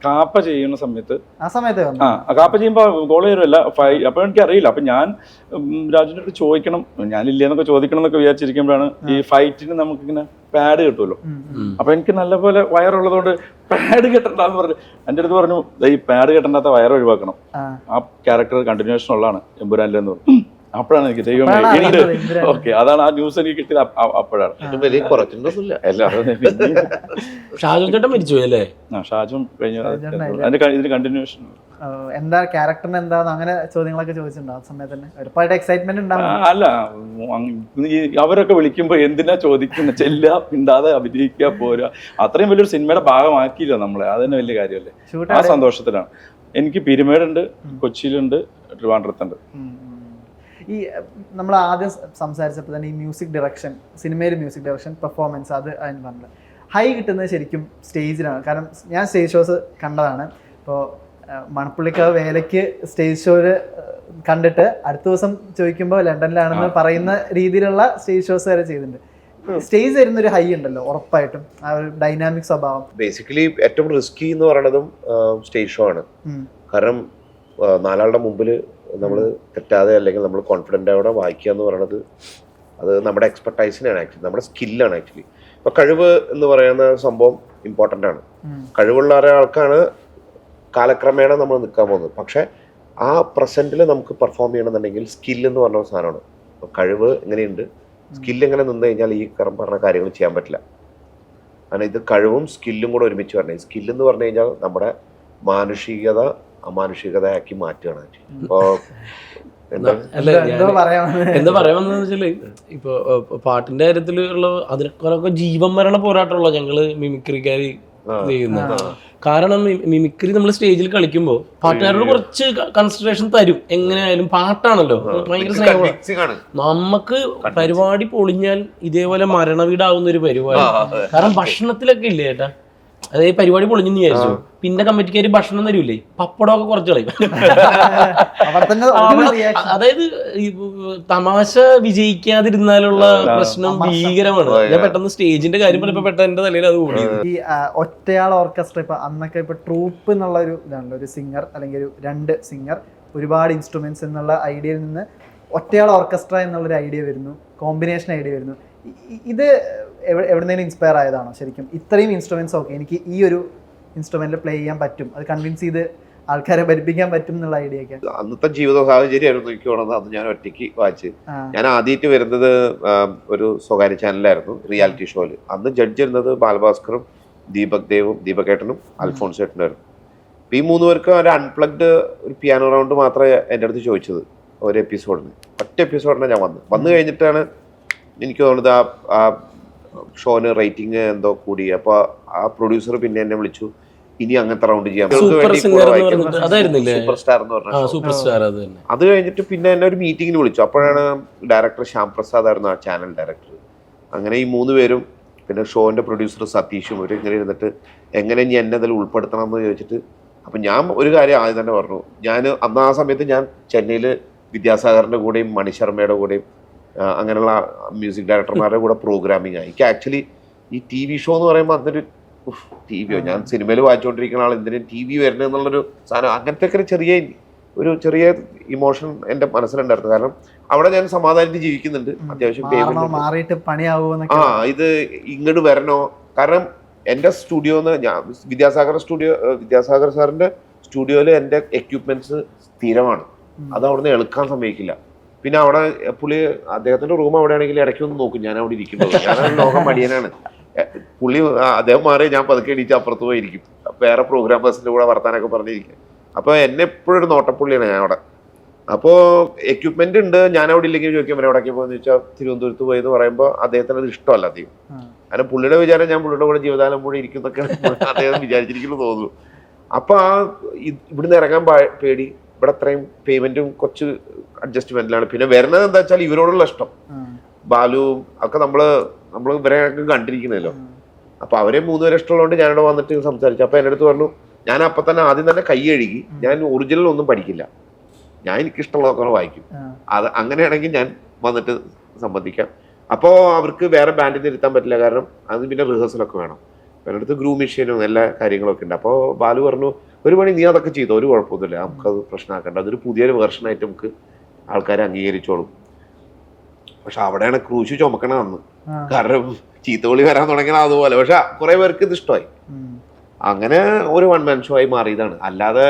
കാപ്പ ചെയ്യുന്ന സമയത്ത് ആ സമയത്ത് ആ കാപ്പ ചെയ്യുമ്പോൾ കോൾ ചെയ്യുമല്ല ഫൈ അപ്പൊ എനിക്ക് അറിയില്ല അപ്പൊ ഞാൻ രാജുവിന്റെ അടുത്ത് ചോദിക്കണം. ഞാനില്ലേന്നൊക്കെ ചോദിക്കണം എന്നൊക്കെ വിചാരിച്ചിരിക്കുമ്പോഴാണ് ഈ ഫൈറ്റിന് നമുക്ക് ഇങ്ങനെ പാഡ് കിട്ടുമല്ലോ. അപ്പൊ എനിക്ക് നല്ലപോലെ വയറുള്ളതുകൊണ്ട് പാഡ് കെട്ടണ്ടെന്ന് പറഞ്ഞു. എന്റെ അടുത്ത് പറഞ്ഞു "ദേ ഈ പാഡ് കെട്ടണ്ടാത്ത വയർ ഒഴിവാക്കണം. ആ. ആ ക്യാരക്ടർ കണ്ടിന്യൂഷൻ ഉള്ളതാണ് എമ്പുരാനിലെന്ന് പറഞ്ഞു. അപ്പോഴാണ് എനിക്ക് ദൈവം ഉണ്ട് ഓക്കെ അതാണ് ആ ന്യൂസ് എനിക്ക് കിട്ടിയത്. അപ്പോഴാണ്. ഇതിന് വലിയ കുറച്ചിട്ടൊന്നുമില്ല. എല്ലാവരും *laughs* ഷാജു ചേട്ടൻ മരിച്ചു അല്ലേ? ആ ഷാജും കഴിഞ്ഞ. അതിന്റെ ഇതിന് കണ്ടിന്യൂഷൻ എന്താ ക്യാരക്ടറിന് എന്താന്ന് അങ്ങനെ ചോദ്യങ്ങളൊക്കെ ചോദിച്ചിട്ടുണ്ടോ ആ സമയത്ത് തന്നെ? ഒരുപാട് എക്സൈറ്റ്മെന്റ് ഉണ്ടാവും. അല്ല അവരൊക്കെ വിളിക്കുമ്പോ എന്തിനാ ചോദിക്കുന്ന? ചെല്ല മിണ്ടാതെ അഭിനയിക്കുക പോരുക അത്രയും വലിയൊരു സിനിമയുടെ ഭാഗമാക്കിയില്ല നമ്മളെ. അത് തന്നെ വലിയ കാര്യമല്ലേ. ആ സന്തോഷത്തിലാണ്. എനിക്ക് പിരിമേടുണ്ട് കൊച്ചിയിലുണ്ട് ട്രിവാൻഡ്രത്തുണ്ട്. ഈ നമ്മൾ ആദ്യം സംസാരിച്ചപ്പോൾ തന്നെ ഈ മ്യൂസിക് ഡയറക്ഷൻ സിനിമയിൽ മ്യൂസിക് ഡയറക്ഷൻ പെർഫോമൻസ് അത് അതിന് പറഞ്ഞത്. ഹൈ കിട്ടുന്നത് ശരിക്കും സ്റ്റേജിലാണ്. കാരണം ഞാൻ സ്റ്റേജ് ഷോസ് കണ്ടതാണ്. ഇപ്പോൾ മണപ്പുള്ളിക്കാവ് വേലയ്ക്ക് സ്റ്റേജ് ഷോയിൽ കണ്ടിട്ട് അടുത്ത ദിവസം ചോദിക്കുമ്പോൾ ലണ്ടനിലാണെന്ന് പറയുന്ന രീതിയിലുള്ള സ്റ്റേജ് ഷോസ് വരെ ചെയ്തിട്ടുണ്ട്. സ്റ്റേജ് തരുന്ന ഒരു ഹൈ ഉണ്ടല്ലോ ഉറപ്പായിട്ടും. ആ ഒരു ഡൈനാമിക് സ്വഭാവം. ബേസിക്കലി ഏറ്റവും റിസ്കി എന്ന് പറയുന്നതും സ്റ്റേജ് ഷോ ആണ്. കാരണം നാലാളുടെ മുമ്പിൽ നമ്മൾ തെറ്റാതെ അല്ലെങ്കിൽ നമ്മൾ കോൺഫിഡന്റ് ആയിട്ട് വായിക്കുക എന്ന് പറയുന്നത് അത് നമ്മുടെ എക്സ്പെർട്ടൈസിനാണ് ആക്ച്വലി നമ്മുടെ സ്കില്ലാണ് ആക്ച്വലി ഇപ്പൊ കഴിവ് എന്ന് പറയുന്ന സംഭവം ഇമ്പോർട്ടന്റ് ആണ്. കഴിവുള്ള ഒരാൾക്കാണ് കാലക്രമേണ നമ്മൾ നിൽക്കാൻ പോകുന്നത്. പക്ഷെ ആ പ്രസന്റിൽ നമുക്ക് പെർഫോം ചെയ്യണമെന്നുണ്ടെങ്കിൽ സ്കിൽ എന്ന് പറഞ്ഞ ഒരു സാധനമാണ്. കഴിവ് എങ്ങനെയുണ്ട്? സ്കില്ല് എങ്ങനെ നിന്ന് കഴിഞ്ഞാൽ ഈ കറം പറഞ്ഞ കാര്യങ്ങൾ ചെയ്യാൻ പറ്റില്ല. കാരണം ഇത് കഴിവും സ്കില്ലും കൂടെ ഒരുമിച്ച് വരണം. സ്കിൽ എന്ന് പറഞ്ഞു കഴിഞ്ഞാൽ നമ്മുടെ മാനുഷികത അമാനുഷികതയാക്കി മാറ്റുകയാണ് അപ്പോൾ എന്താ? പറയാമെന്ന് എന്തോ- എന്തോ പറയാൻ എന്താ പറയാൻ വെച്ചാൽ ഇപ്പൊ പാട്ടിന്റെ കാര്യത്തിലുള്ള അതിനൊക്കെ ജീവൻ മരണ പോരാട്ടമുള്ള ഞങ്ങൾ മിമിക്രിക്കാര് ചെയ്യുന്നത് കാരണം മിമിക്രി നമ്മൾ സ്റ്റേജിൽ കളിക്കുമ്പോൾ പാട്ടുകാരോട് കുറച്ച് കൺസിഡറേഷൻ തരും. എങ്ങനെയായാലും പാട്ടാണല്ലോ. ഭയങ്കര സ്നേഹമാണ് നമുക്ക് പരിപാടി പൊളിഞ്ഞാൽ ഇതേപോലെ മരണവീടാവുന്ന ഒരു പരിപാടി. കാരണം ഭക്ഷണത്തിലൊക്കെ ഇല്ലേട്ടാ അതായത് പരിപാടി പൊളിഞ്ഞെന്ന് വിചാരിച്ചു? പിന്നെ കമ്മിറ്റിക്കാർ ഭക്ഷണം തരൂലേ? പപ്പടമൊക്കെ കുറച്ച് കളയും. അതായത് ഈ തമാശ വിജയിക്കാതിരുന്നാലുള്ള പ്രശ്നം ഭീകരമാണ്. ഞാൻ പെട്ടെന്ന് സ്റ്റേജിന്റെ കാര്യം പറഞ്ഞപ്പോ പെട്ടെന്ന് എന്റെ തലയിൽ അത് കൂടി ഈ ഒറ്റയാൾ ഓർക്കസ്ട്ര ഇപ്പൊ അന്നൊക്കെ ഇപ്പൊ ട്രൂപ്പ് എന്നുള്ള ഒരു ഇതാണല്ലോ ഒരു സിംഗർ അല്ലെങ്കിൽ ഒരു രണ്ട് സിംഗർ ഒരുപാട് ഇൻസ്ട്രുമെന്റ്സ് എന്നുള്ള ഐഡിയയിൽ നിന്ന് ഒറ്റയാൾ ഓർക്കസ്ട്ര എന്നുള്ള ഒരു ഐഡിയ വരുന്നു. കോമ്പിനേഷൻ ഐഡിയ വരുന്നു. ഇത് എവിടെ എവിടെന്നെങ്കിലും ഇൻസ്പയർ ആയതാണോ ശരിക്കും? ഇത്രയും ഇൻസ്ട്രുമെന്റ്സ് ഒക്കെ എനിക്ക് ഈ ഒരു ഇൻസ്ട്രുമെന്റിൽ പ്ലേ ചെയ്യാൻ പറ്റും. അത് കൺവിൻസ് ചെയ്ത് ആൾക്കാരെ ഭരിപ്പിക്കാൻ പറ്റും എന്നുള്ള ഐഡിയ ഒക്കെ. അന്നത്തെ ജീവിത സാഹചര്യമായിരുന്നു എനിക്ക് അന്ന് ഞാൻ ഒറ്റയ്ക്ക് വായിച്ച് ഞാൻ ആദ്യമായിട്ട് വരുന്നത് ഒരു സ്വകാര്യ ചാനലായിരുന്നു റിയാലിറ്റി ഷോയിൽ അന്ന് ജഡ്ജ് ഇരുന്നത് ബാലഭാസ്കറും ദീപക് ദേവും ദീപകേട്ടനും അൽഫോൺസ് ഏട്ടനായിരുന്നു ഈ മൂന്ന് പേർക്ക് ഒരു അൺപ്ലഗ്ഡ് ഒരു പിയാനോ റൗണ്ട് മാത്രമേ എന്റെ അടുത്ത് ചോദിച്ചത് ഒരു എപ്പിസോഡിന് ഒറ്റ എപ്പിസോഡിനെ ഞാൻ വന്ന് വന്നു കഴിഞ്ഞിട്ടാണ് എനിക്ക് തോന്നുന്നത് ആ ആ ഷോന് റേറ്റിംഗ് എന്തോ കൂടി. അപ്പോൾ ആ പ്രൊഡ്യൂസർ പിന്നെ എന്നെ വിളിച്ചു. ഇനി അങ്ങനത്തെ റൗണ്ട് ചെയ്യാം സൂപ്പർ സ്റ്റാർ എന്ന് പറഞ്ഞ. സൂപ്പർ സ്റ്റാർ അത് തന്നെ. അത് കഴിഞ്ഞിട്ട് പിന്നെ എന്നെ ഒരു മീറ്റിംഗിന് വിളിച്ചു. അപ്പോഴാണ് ഡയറക്ടർ ശ്യാം പ്രസാദ് ആയിരുന്നു ആ ചാനൽ ഡയറക്ടർ അങ്ങനെ ഈ മൂന്ന് പേരും പിന്നെ ഷോന്റെ പ്രൊഡ്യൂസർ സതീഷും ഒരു ഇങ്ങനെ ഇരുന്നിട്ട് എങ്ങനെ ഇനി എന്നെ അതിൽ ഉൾപ്പെടുത്തണം എന്ന് ചോദിച്ചിട്ട് അപ്പം ഞാൻ ഒരു കാര്യം ആദ്യം തന്നെ പറഞ്ഞു. ഞാൻ അന്ന് ആ സമയത്ത് ഞാൻ ചെന്നൈയിൽ വിദ്യാസാഗറിന്റെ കൂടെയും മണിശർമ്മയുടെ കൂടെയും അങ്ങനെയുള്ള മ്യൂസിക് ഡയറക്ടർമാരുടെ കൂടെ പ്രോഗ്രാമിംഗ് ആയി. എനിക്ക് ആക്ച്വലി ഈ ടി വി ഷോ എന്ന് പറയുമ്പോൾ അന്നൊരു ടി വിയോ ഞാൻ സിനിമയിൽ വായിച്ചുകൊണ്ടിരിക്കുന്ന ആൾ എന്തിനും ടി വി വരുന്നത് എന്നുള്ളൊരു സാധനം. അങ്ങനത്തെ ഒക്കെ ചെറിയ ഒരു ചെറിയ ഇമോഷൻ എന്റെ മനസ്സിലുണ്ടായിരുന്നു. കാരണം അവിടെ ഞാൻ സമാധാനത്തിൽ ജീവിക്കുന്നുണ്ട്. അത്യാവശ്യം ആ ഇത് ഇങ്ങോട്ട് വരണോ? കാരണം എന്റെ സ്റ്റുഡിയോന്ന് ഞാൻ വിദ്യാസാഗർ സ്റ്റുഡിയോ വിദ്യാസാഗർ സാറിന്റെ സ്റ്റുഡിയോയിൽ എന്റെ എക്യുപ്മെന്റ്സ് സ്ഥിരമാണ്. അത് അവിടെ നിന്ന് എളുക്കാൻ സമ്മതിക്കില്ല. പിന്നെ അവിടെ പുള്ളി അദ്ദേഹത്തിന്റെ റൂം അവിടെ ആണെങ്കിൽ ഇടയ്ക്ക് ഒന്ന് നോക്കും. ഞാൻ അവിടെ ഞാൻ ലോകം മടിയനാണ്. പുള്ളി അദ്ദേഹം മാറി ഞാൻ പതുക്കെ എണീച്ച് അപ്പുറത്ത് പോയിരിക്കും വേറെ പ്രോഗ്രാമേഴ്സിന്റെ കൂടെ വർത്താനൊക്കെ പറഞ്ഞിരിക്കും. അപ്പോൾ എന്നെ എപ്പോഴും ഒരു നോട്ടപ്പുള്ളിയാണ് ഞാൻ അവിടെ. അപ്പോൾ എക്യുപ്മെന്റ് ഉണ്ട് ഞാൻ അവിടെ ഇല്ലെങ്കിൽ ചോദിക്കും അവരെ എവിടേക്ക് പോകുന്നു ചോദിച്ചാൽ തിരുവനന്തപുരത്ത് പോയെന്ന് പറയുമ്പോൾ അദ്ദേഹത്തിന് അത് ഇഷ്ടമല്ല അധികം. കാരണം പുള്ളിയുടെ വിചാരം ഞാൻ പുള്ളിയുടെ കൂടെ ജീവിതകാലം കൂടെ ഇരിക്കുന്നൊക്കെയാണ് *laughs* അദ്ദേഹം വിചാരിച്ചിരിക്കുന്നു തോന്നുന്നു. അപ്പോൾ ആ ഇവിടുന്ന് ഇറങ്ങാൻ പേടി. ഇവിടെ അത്രയും പേയ്മെന്റും കുറച്ച് അഡ്ജസ്റ്റ്മെന്റിലാണ് പിന്നെ വരുന്നത് എന്താ വെച്ചാൽ ഇവരോടുള്ള ഇഷ്ടം. ബാലുവും ഒക്കെ നമ്മൾ നമ്മൾ ഇവരെയൊക്കെ കണ്ടിരിക്കുന്നല്ലോ. അപ്പൊ അവരെ മൂന്നുപേരെ ഇഷ്ടമുള്ളതുകൊണ്ട് ഞാനിവിടെ വന്നിട്ട് സംസാരിച്ചു. അപ്പൊ എന്റെ അടുത്ത് പറഞ്ഞു ഞാൻ അപ്പൊ തന്നെ ആദ്യം തന്നെ കൈ കഴുകി ഞാൻ ഒറിജിനൽ ഒന്നും പഠിക്കില്ല. ഞാൻ എനിക്ക് ഇഷ്ടമുള്ളതൊക്കെ വായിക്കും. അത് അങ്ങനെയാണെങ്കിൽ ഞാൻ വന്നിട്ട് സംബന്ധിക്കാം. അപ്പോൾ അവർക്ക് വേറെ ബാൻഡിൽ ഇരുത്താൻ പറ്റില്ല. കാരണം അത് പിന്നെ റിഹേഴ്സലൊക്കെ വേണം. എന്റെ അടുത്ത് ഗ്രൂ മെഷീനും എല്ലാ കാര്യങ്ങളൊക്കെ ഉണ്ട്. അപ്പോൾ ബാലു പറഞ്ഞു ഒരു പണി നീ അതൊക്കെ ചെയ്തോ? ഒരു കുഴപ്പമൊന്നുമില്ല. നമുക്കത് പ്രശ്നമാക്കേണ്ട. അതൊരു പുതിയൊരു വെർഷനായിട്ട് നമുക്ക് ആൾക്കാരെ അംഗീകരിച്ചോളും. പക്ഷെ അവിടെയാണ് ക്രൂശ് ചുമക്കണ അന്ന്. കാരണം ചീത്തവിളി വരാൻ തുടങ്ങിയത് അതുപോലെ. പക്ഷെ കുറെ പേർക്ക് ഇത് ഇഷ്ടമായി. അങ്ങനെ ഒരു വൺ മാൻ ഷോ ആയി മാറിയതാണ്. അല്ലാതെ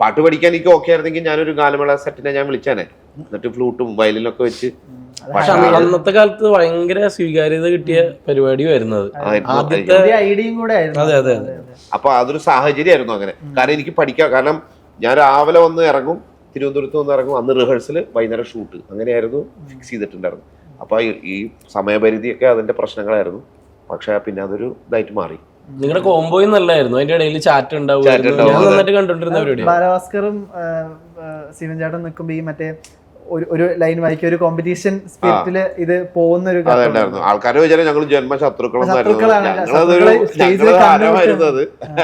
പാട്ട് പഠിക്കാൻ എനിക്ക് ഓക്കെ ആയിരുന്നെങ്കിൽ ഞാനൊരു ഗാനമേള സെറ്റിനെ ഞാൻ വിളിച്ചാനെ. എന്നിട്ട് ഫ്ലൂട്ടും വയലിനൊക്കെ വെച്ച്. പക്ഷെ അന്നത്തെ കാലത്ത് ഭയങ്കര സ്വീകാര്യത കിട്ടിയ അതെ, അതെ, അതെ. അപ്പൊ അതൊരു സാഹചര്യമായിരുന്നു അങ്ങനെ. കാരണം എനിക്ക് പഠിക്കാം. കാരണം ഞാൻ രാവിലെ വന്ന് ഇറങ്ങും. തിരുവനന്തപുരത്ത് വന്ന് ഇറങ്ങും അന്ന് റിഹേഴ്സൽ വൈകുന്നേരം ഷൂട്ട് അങ്ങനെയായിരുന്നു ഫിക്സ് ചെയ്തിട്ടുണ്ടായിരുന്നു അപ്പോൾ ഈ- സമയപരിധിയൊക്കെ അതിന്റെ പ്രശ്നങ്ങളായിരുന്നു. പക്ഷേ പിന്നെ അതൊരു ഇതായിട്ട് മാറി. നിങ്ങളുടെ കോംബോയും നല്ലായിരുന്നു. അതിന്റെ ഇടയിൽ ചാറ്റ് ഉണ്ടാവും, ബാലഭാസ്കറും ആ, ചേട്ടൻ നിൽക്കുമ്പോ ഈ മറ്റേ ഒരു ഒരു ലൈൻ വായിക്കും. ഒരു കോമ്പറ്റീഷൻ സ്പിരിറ്റിൽ ഇത് പോകുന്ന ഒരു ആൾക്കാരെ വിചാരം ഞങ്ങൾ ജന്മ ശത്രുക്കളാണ്.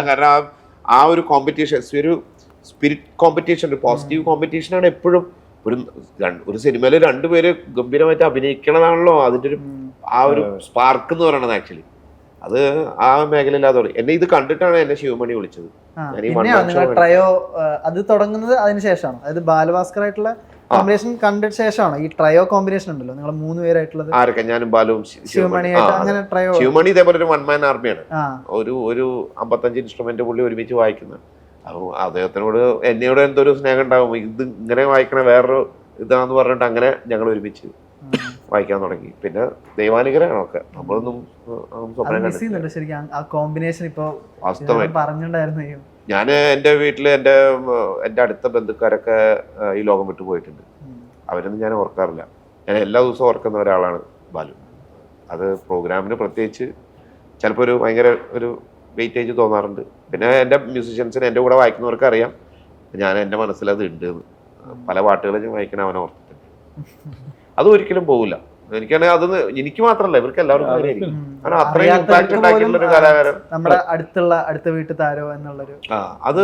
കാരണം ആ- ആ ഒരു കോമ്പറ്റീഷൻ ഒരു സ്പിരിറ്റ് കോമ്പറ്റീഷൻ ഒരു പോസിറ്റീവ് കോമ്പറ്റീഷൻ ആണ് എപ്പോഴും. ഒരു ഒരു സിനിമയിൽ രണ്ടുപേര് ഗംഭീരമായിട്ട് അഭിനയിക്കണതാണല്ലോ അതിന്റെ ഒരു ആ ഒരു സ്പാർക്ക് എന്ന് പറയണത് ആക്ച്വലി അത് ആ മേഖലയില്ലാതെ എന്നെ ഇത് കണ്ടിട്ടാണ് എന്നെ ശിവമണി വിളിച്ചത്. ട്രയോ അത് തുടങ്ങുന്നത് അതിന് ശേഷമാണ്. അതായത് ബാലഭാസ്കർ ആയിട്ടുള്ള കോമ്പിനേഷൻ കണ്ടിട്ട് ശേഷമാണ്. ഈ ട്രയോ കോമ്പിനേഷൻ ഉണ്ടല്ലോ നിങ്ങൾ മൂന്ന് പേരായിട്ടുള്ളത്. ആരൊക്കെ? ഞാനും ബാലുവും ശിവമണി. അങ്ങനെ ട്രയോ. ശിവമണി ഇതേപോലെ ഒരു വൺ മാൻ ആർമിയാണ് ഒരു ഒരു അമ്പത്തഞ്ച് ഇൻസ്ട്രുമെന്റ് പുള്ളി ഒരുമിച്ച് വായിക്കുന്നത് അപ്പോൾ അദ്ദേഹത്തിനോട് എന്നോട് എന്തൊരു സ്നേഹം ഉണ്ടാവും? ഇത് ഇങ്ങനെ വായിക്കണ വേറൊരു ഇതാന്ന് പറഞ്ഞിട്ട് അങ്ങനെ ഞങ്ങൾ ഒരുമിച്ച് വായിക്കാൻ തുടങ്ങി. പിന്നെ ദൈവാനുഗ്രഹമൊക്കെ നമ്മളൊന്നും കോമ്പിനേഷൻ ഇപ്പൊ വാസ്തവമായി ഞാൻ എന്റെ വീട്ടിൽ എന്റെ എന്റെ അടുത്ത ബന്ധുക്കാരൊക്കെ ഈ ലോകം വിട്ടു പോയിട്ടുണ്ട്. അവരൊന്നും ഞാൻ ഓർക്കാറില്ല. ഞാൻ എല്ലാ ദിവസവും ഓർക്കുന്ന ഒരാളാണ് ബാലു. അത് പ്രോഗ്രാമിന് പ്രത്യേകിച്ച് ചിലപ്പോൾ ഒരു ഭയങ്കര ഒരു വെയിറ്റേജ് തോന്നാറുണ്ട്. പിന്നെ എന്റെ മ്യൂസിഷ്യൻസിന് എന്റെ കൂടെ വായിക്കുന്നവർക്ക് അറിയാം ഞാൻ എന്റെ മനസ്സിൽ അത് ഉണ്ട് പല പാട്ടുകളും ഞാൻ വായിക്കണ അവനെ ഓർത്തിട്ടുണ്ട്. അത് ഒരിക്കലും പോകില്ല എനിക്കാണെങ്കിൽ അത് എനിക്ക് മാത്രമല്ല ഇവർക്ക് എല്ലാവർക്കും കാരണം അത്രയും അറിയാത്തവർക്ക് ഇമ്പാക്ട് ഉണ്ടാക്കിയിട്ടുള്ള ഒരു കലാകാരൻ നമ്മുടെ അടുത്തുള്ള അടുത്ത വീട്ടിൽ താരോ എന്നുള്ളൊരു ആ അത്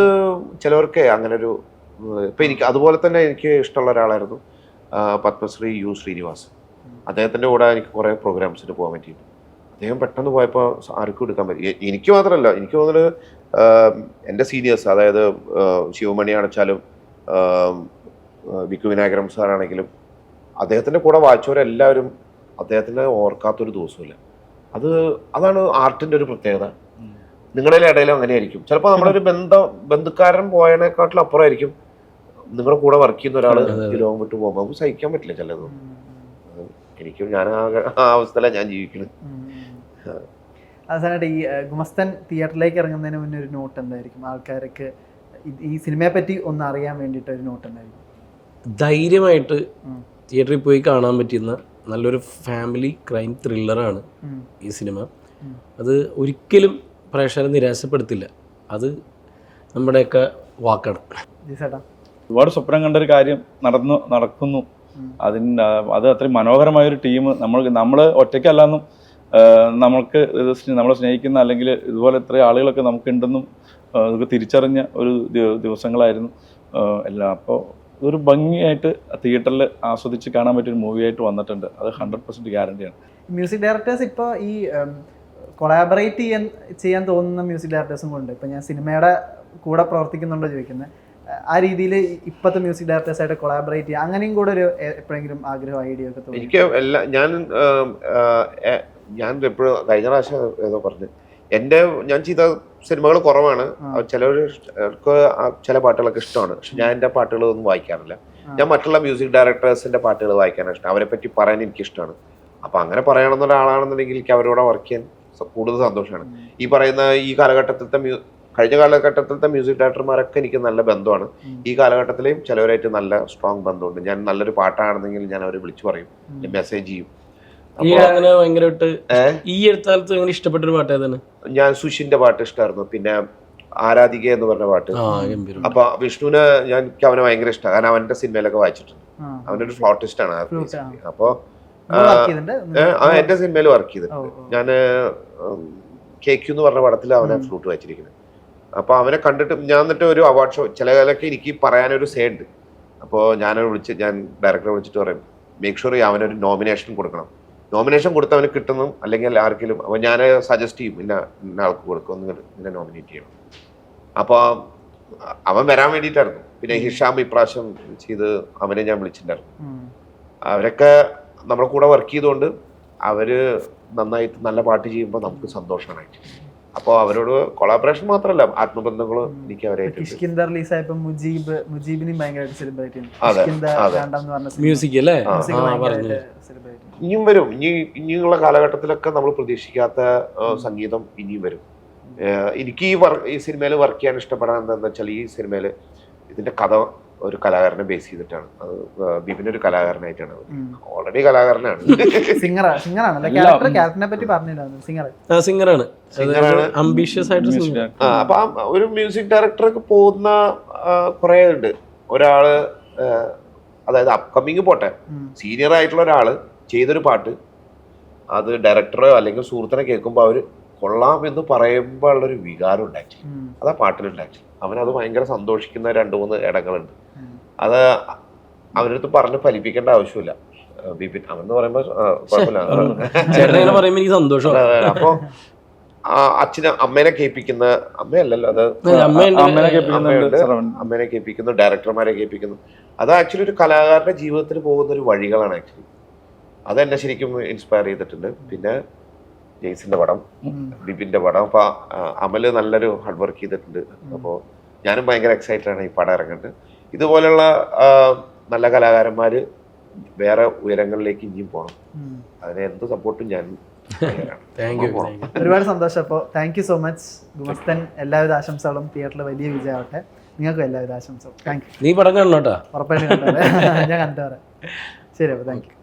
ചിലവർക്ക് അങ്ങനെ ഒരു ഇപ്പൊ എനിക്ക് അതുപോലെ തന്നെ എനിക്ക് ഇഷ്ടമുള്ള ഒരാളായിരുന്നു പത്മശ്രീ യു ശ്രീനിവാസ് അദ്ദേഹത്തിന്റെ കൂടെ എനിക്ക് കുറെ പ്രോഗ്രാംസിന് പോകാൻ പറ്റിയിട്ടുണ്ട്. അദ്ദേഹം പെട്ടെന്ന് പോയപ്പോൾ ആർക്കും എടുക്കാൻ പറ്റി. എനിക്ക് മാത്രമല്ല എനിക്ക് തോന്നുന്നത് എന്റെ സീനിയേഴ്സ് അതായത് ശിവമണി അടച്ചാലും വിക്കു വിനായകരം സാറാണെങ്കിലും അദ്ദേഹത്തിന്റെ കൂടെ വായിച്ചവരെല്ലാവരും അദ്ദേഹത്തിനെ ഓർക്കാത്തൊരു ദിവസമില്ല. അത് അതാണ് ആർട്ടിന്റെ ഒരു പ്രത്യേകത. നിങ്ങളുടെ ഇടയിലും അങ്ങനെയായിരിക്കും. ചിലപ്പോൾ നമ്മളൊരു *laughs* ബന്ധ ബന്ധുക്കാരൻ പോയതിനെക്കാട്ടിലും അപ്പുറമായിരിക്കും നിങ്ങളുടെ കൂടെ വർക്ക് ചെയ്യുന്ന ഒരാൾ ഈ ലോകം വിട്ട് പോകുമ്പോൾ നമുക്ക് സഹിക്കാൻ പറ്റില്ല ചിലതൊന്നും. എനിക്കും ഞാൻ ആ ആ അവസ്ഥയിലാണ് ഞാൻ ജീവിക്കുന്നത് അവസാനമായിട്ട് ഈ ഗുമസ്തൻ തിയേറ്ററിലേക്ക് ഇറങ്ങുന്നതിന് മുന്നേ ഒരു നോട്ട് എന്തായിരിക്കും? ആൾക്കാർക്ക് ഈ സിനിമയെ പറ്റി ഒന്ന് അറിയാൻ വേണ്ടിയിട്ട് ഒരു നോട്ട് എന്തായിരിക്കും? ധൈര്യമായിട്ട് തിയേറ്ററിൽ പോയി കാണാൻ പറ്റുന്ന നല്ലൊരു ഫാമിലി ക്രൈം ത്രില്ലറാണ് ഈ സിനിമ. അത് ഒരിക്കലും പ്രേക്ഷകരെ നിരാശപ്പെടുത്തില്ല. അത് നമ്മുടെയൊക്കെ വാക്കാണ്. ഒരുപാട് സ്വപ്നം കണ്ട ഒരു കാര്യം നടന്നു നടക്കുന്നു. അതിന് അത് അത്രയും മനോഹരമായ ഒരു ടീം നമ്മൾ നമ്മൾ ഒറ്റയ്ക്കല്ലെന്നും സ്നേ- നമ്മളെ സ്നേഹിക്കുന്ന അല്ലെങ്കിൽ ഇതുപോലെ ഇത്ര ആളുകളൊക്കെ നമുക്കുണ്ടെന്നും തിരിച്ചറിഞ്ഞ ഒരു ദിവസങ്ങളായിരുന്നു. എല്ലാം അപ്പോൾ ഒരു ഭംഗിയായിട്ട് തിയേറ്ററിൽ ആസ്വദിച്ച് കാണാൻ പറ്റിയ ഒരു മൂവിയായിട്ട് വന്നിട്ടുണ്ട്. അത് ഹൺഡ്രഡ് പെർസെന്റ് ഗ്യാരണ്ടിയാണ്. മ്യൂസിക് ഡയറക്ടേഴ്സ് ഇപ്പോൾ ഈ കൊളാബറേറ്റ് ചെയ്യാൻ ചെയ്യാൻ തോന്നുന്ന മ്യൂസിക് ഡയറക്ടേഴ്സും ഉണ്ട്. ഇപ്പോൾ ഞാൻ സിനിമയുടെ കൂടെ പ്രവർത്തിക്കുന്നുണ്ടോ ചോദിക്കുന്നത് ആ രീതിയിൽ ഇപ്പോഴത്തെ മ്യൂസിക് ഡയറക്ടേഴ്സായിട്ട് കൊളാബറേറ്റ് ചെയ്യുക അങ്ങനെയും കൂടെ ഒരു എപ്പോഴെങ്കിലും ആഗ്രഹം ഐഡിയ ഒക്കെ തോന്നി എനിക്ക് എല്ലാ ഞാൻ ഞാൻ എപ്പോഴും കഴിഞ്ഞ പ്രാവശ്യം ഏതോ പറഞ്ഞു. എന്റെ ഞാൻ ചെയ്ത സിനിമകൾ കുറവാണ്. ആ. ചിലവർക്ക് ചില പാട്ടുകളൊക്കെ ഇഷ്ടമാണ്. പക്ഷെ ഞാൻ എന്റെ പാട്ടുകളൊന്നും വായിക്കാറില്ല. ഞാൻ മറ്റുള്ള മ്യൂസിക് ഡയറക്ടേഴ്സിന്റെ പാട്ടുകൾ വായിക്കാനാണ് ഇഷ്ടം. അവരെ പറ്റി പറയാൻ എനിക്ക് ഇഷ്ടമാണ് അപ്പൊ അങ്ങനെ പറയണമെന്ന ഒരാളാണെന്നുണ്ടെങ്കിൽ എനിക്ക് അവരോട് വർക്ക് ചെയ്യാൻ കൂടുതൽ സന്തോഷമാണ്. ഈ പറയുന്ന ഈ കാലഘട്ടത്തിലത്തെ മ്യൂ കഴിഞ്ഞ കാലഘട്ടത്തിലത്തെ മ്യൂസിക് ഡയറക്ടർമാരൊക്കെ എനിക്ക് നല്ല ബന്ധമാണ്. ഈ കാലഘട്ടത്തിലെയും ചിലവരായിട്ട് നല്ല സ്ട്രോങ് ബന്ധമുണ്ട്. ഞാൻ നല്ലൊരു പാട്ടാണെന്നെങ്കിൽ ഞാൻ അവരെ വിളിച്ചു പറയും. മെസ്സേജ് ചെയ്യും. അങ്ങനെ ഭയങ്കരമായിട്ട്? ഈ അങ്ങനെ ഇഷ്ടപ്പെട്ടൊരു പാട്ട് ഏതാണ്? ഞാൻ സുഷിന്റെ പാട്ട് ഇഷ്ടമായിരുന്നു പിന്നെ ആരാധിക എന്ന് പറഞ്ഞ പാട്ട്. ആ ഗംഭീരം. അപ്പൊ വിഷ്ണുവിന് ഞാൻ എനിക്ക് അവനെ ഭയങ്കര ഇഷ്ടമാണ് കാരണം അവന്റെ സിനിമയിലൊക്കെ വായിച്ചിട്ടുണ്ട്. അവനൊരു ഫ്ലോട്ടിസ്റ്റ് ആണ്. അപ്പൊ എന്റെ സിനിമയിൽ വർക്ക് ചെയ്ത് ഞാൻ ഓ. ഞാൻ കെ ക്യു എന്ന് പറഞ്ഞ പടത്തിൽ അവനെ. ഫ്ലൂട്ട് വായിച്ചിരിക്കുന്നത്. അപ്പൊ അവനെ കണ്ടിട്ട് ഞാൻ എന്നിട്ട് ഒരു അവാർഡ് ഷോ ചില കാലൊക്കെ എനിക്ക് പറയാനൊരു സേ ഉണ്ട്. അപ്പോൾ ഞാനത് വിളിച്ച് ഞാൻ ഡയറക്ടറെ വിളിച്ചിട്ട് പറയും മേക്ക് ഷുവർ അവനൊരു നോമിനേഷൻ കൊടുക്കണം. നോമിനേഷൻ കൊടുത്തവന് കിട്ടുന്നു അല്ലെങ്കിൽ ആർക്കെങ്കിലും അപ്പോൾ ഞാൻ സജസ്റ്റ് ചെയ്യും ഇന്ന ഇന്ന ആൾക്ക് കൊടുക്കും നിങ്ങൾ ഇങ്ങനെ നോമിനേറ്റ് ചെയ്യണം. അപ്പോൾ അവൻ വരാൻ വേണ്ടിയിട്ടായിരുന്നു. പിന്നെ ഹിഷാം ഇപ്രാവശ്യം ചെയ്ത് അവനെ ഞാൻ വിളിച്ചിട്ടുണ്ടായിരുന്നു. അവരൊക്കെ നമ്മുടെ കൂടെ വർക്ക് ചെയ്തുകൊണ്ട് അവർ നന്നായിട്ട് നല്ല പാട്ട് ചെയ്യുമ്പോൾ നമുക്ക് സന്തോഷമാണ്. അപ്പോൾ അവരോട് കൊളാബറേഷൻ മാത്രമല്ല ആത്മബന്ധങ്ങളും എനിക്ക് മുജീബ് മുജീബിനെയും ഭയങ്കരമായിട്ട് സെലിബ്രേറ്റ് ചെയ്യുന്നു. മ്യൂസിക് അല്ലേ? ഇനിയും വരും. ഇനി ഇനിയുള്ള കാലഘട്ടത്തിലൊക്കെ നമ്മൾ പ്രതീക്ഷിക്കാത്ത സംഗീതം ഇനിയും വരും. എനിക്ക് ഈ വർക്ക് ഈ സിനിമയിൽ വർക്ക് ചെയ്യാൻ ഇഷ്ടപ്പെടാൻ എന്താണെന്ന് വെച്ചാൽ ഈ സിനിമയിൽ ഇതിന്റെ കഥ ഒരു കലാകാരനെ ബേസ് ചെയ്തിട്ടാണ്. അത് ബിപിൻ ഒരു കലാകാരനായിട്ടാണ്. ഓൾറെഡി കലാകാരനാണ്. സിംഗറാണ് സിംഗറാണ് അംബീഷ്യസ് ആയിട്ട് സിംഗർ ആ അപ്പൊ ഒരു മ്യൂസിക് ഡയറക്ടർക്ക് പോകുന്ന കൊറേ ഉണ്ട് ഒരാൾ അതായത് അപ്കമിങ് പോട്ടെ. സീനിയർ ആയിട്ടുള്ള ഒരാൾ ചെയ്തൊരു പാട്ട്. അത് ഡയറക്ടറോ അല്ലെങ്കിൽ സുഹൃത്തിനെ കേൾക്കുമ്പോൾ അവർ കൊള്ളാം എന്ന് പറയുമ്പോൾ ഉള്ളൊരു വികാരം ഉണ്ടാക്കി അതാ പാട്ടിലുണ്ടാക്കി അവനത് ഭയങ്കര സന്തോഷിക്കുന്ന രണ്ട് മൂന്ന് ഇടങ്ങളുണ്ട്. അത് അവരടുത്ത് പറഞ്ഞ് ഫലിപ്പിക്കേണ്ട ആവശ്യമില്ല. ബിപിൻ അവനെന്ന് പറയുമ്പോ ആ, കുഴപ്പമില്ല. *laughs* പറയുമ്പോൾ എനിക്ക് സന്തോഷം. അപ്പൊ ആ അച്ഛനെ അമ്മേനെ കേൾപ്പിക്കുന്ന അമ്മയല്ലല്ലോ അത്? അമ്മേനെ. കേൾപ്പിക്കുന്നു ഡയറക്ടർമാരെ കേൾപ്പിക്കുന്നു. അത് ആക്ച്വലി ഒരു കലാകാരന്റെ ജീവിതത്തിൽ പോകുന്ന ഒരു വഴികളാണ് ആക്ച്വലി. അത് എന്നെ ശരിക്കും ഇൻസ്പയർ ചെയ്തിട്ടുണ്ട്. പിന്നെ ജെയ്സിന്റെ പടം ബിബിന്റെ പടം. അപ്പൊ അമൽ നല്ലൊരു ഹാർഡ് വർക്ക് ചെയ്തിട്ടുണ്ട്. അപ്പോൾ ഞാനും ഭയങ്കര എക്സൈറ്റഡ് ആണ് ഈ പടം ഇറങ്ങുന്നത് ഇതുപോലുള്ള ആ, നല്ല കലാകാരന്മാർ വേറെ ഉയരങ്ങളിലേക്ക് ഇനിയും പോകണം അതിന് എന്ത് സപ്പോർട്ടും ഞാൻ തയ്യാറാണ്. താങ്ക് യു ഒരുപാട് സന്തോഷം. അപ്പോൾ thank you so much Gumasthan. എല്ലാവിധ ആശംസകളും തിയേറ്ററിൽ വലിയ വിജയമാവട്ടെ. നിങ്ങൾക്കും എല്ലാവിധ ആശംസകളും. താങ്ക് യു നീ പടം കാണണം കേട്ടോ. ഉറപ്പായിട്ടും *laughs* ഞാൻ കണ്ടു പറയാം ശരി അപ്പോൾ താങ്ക് യു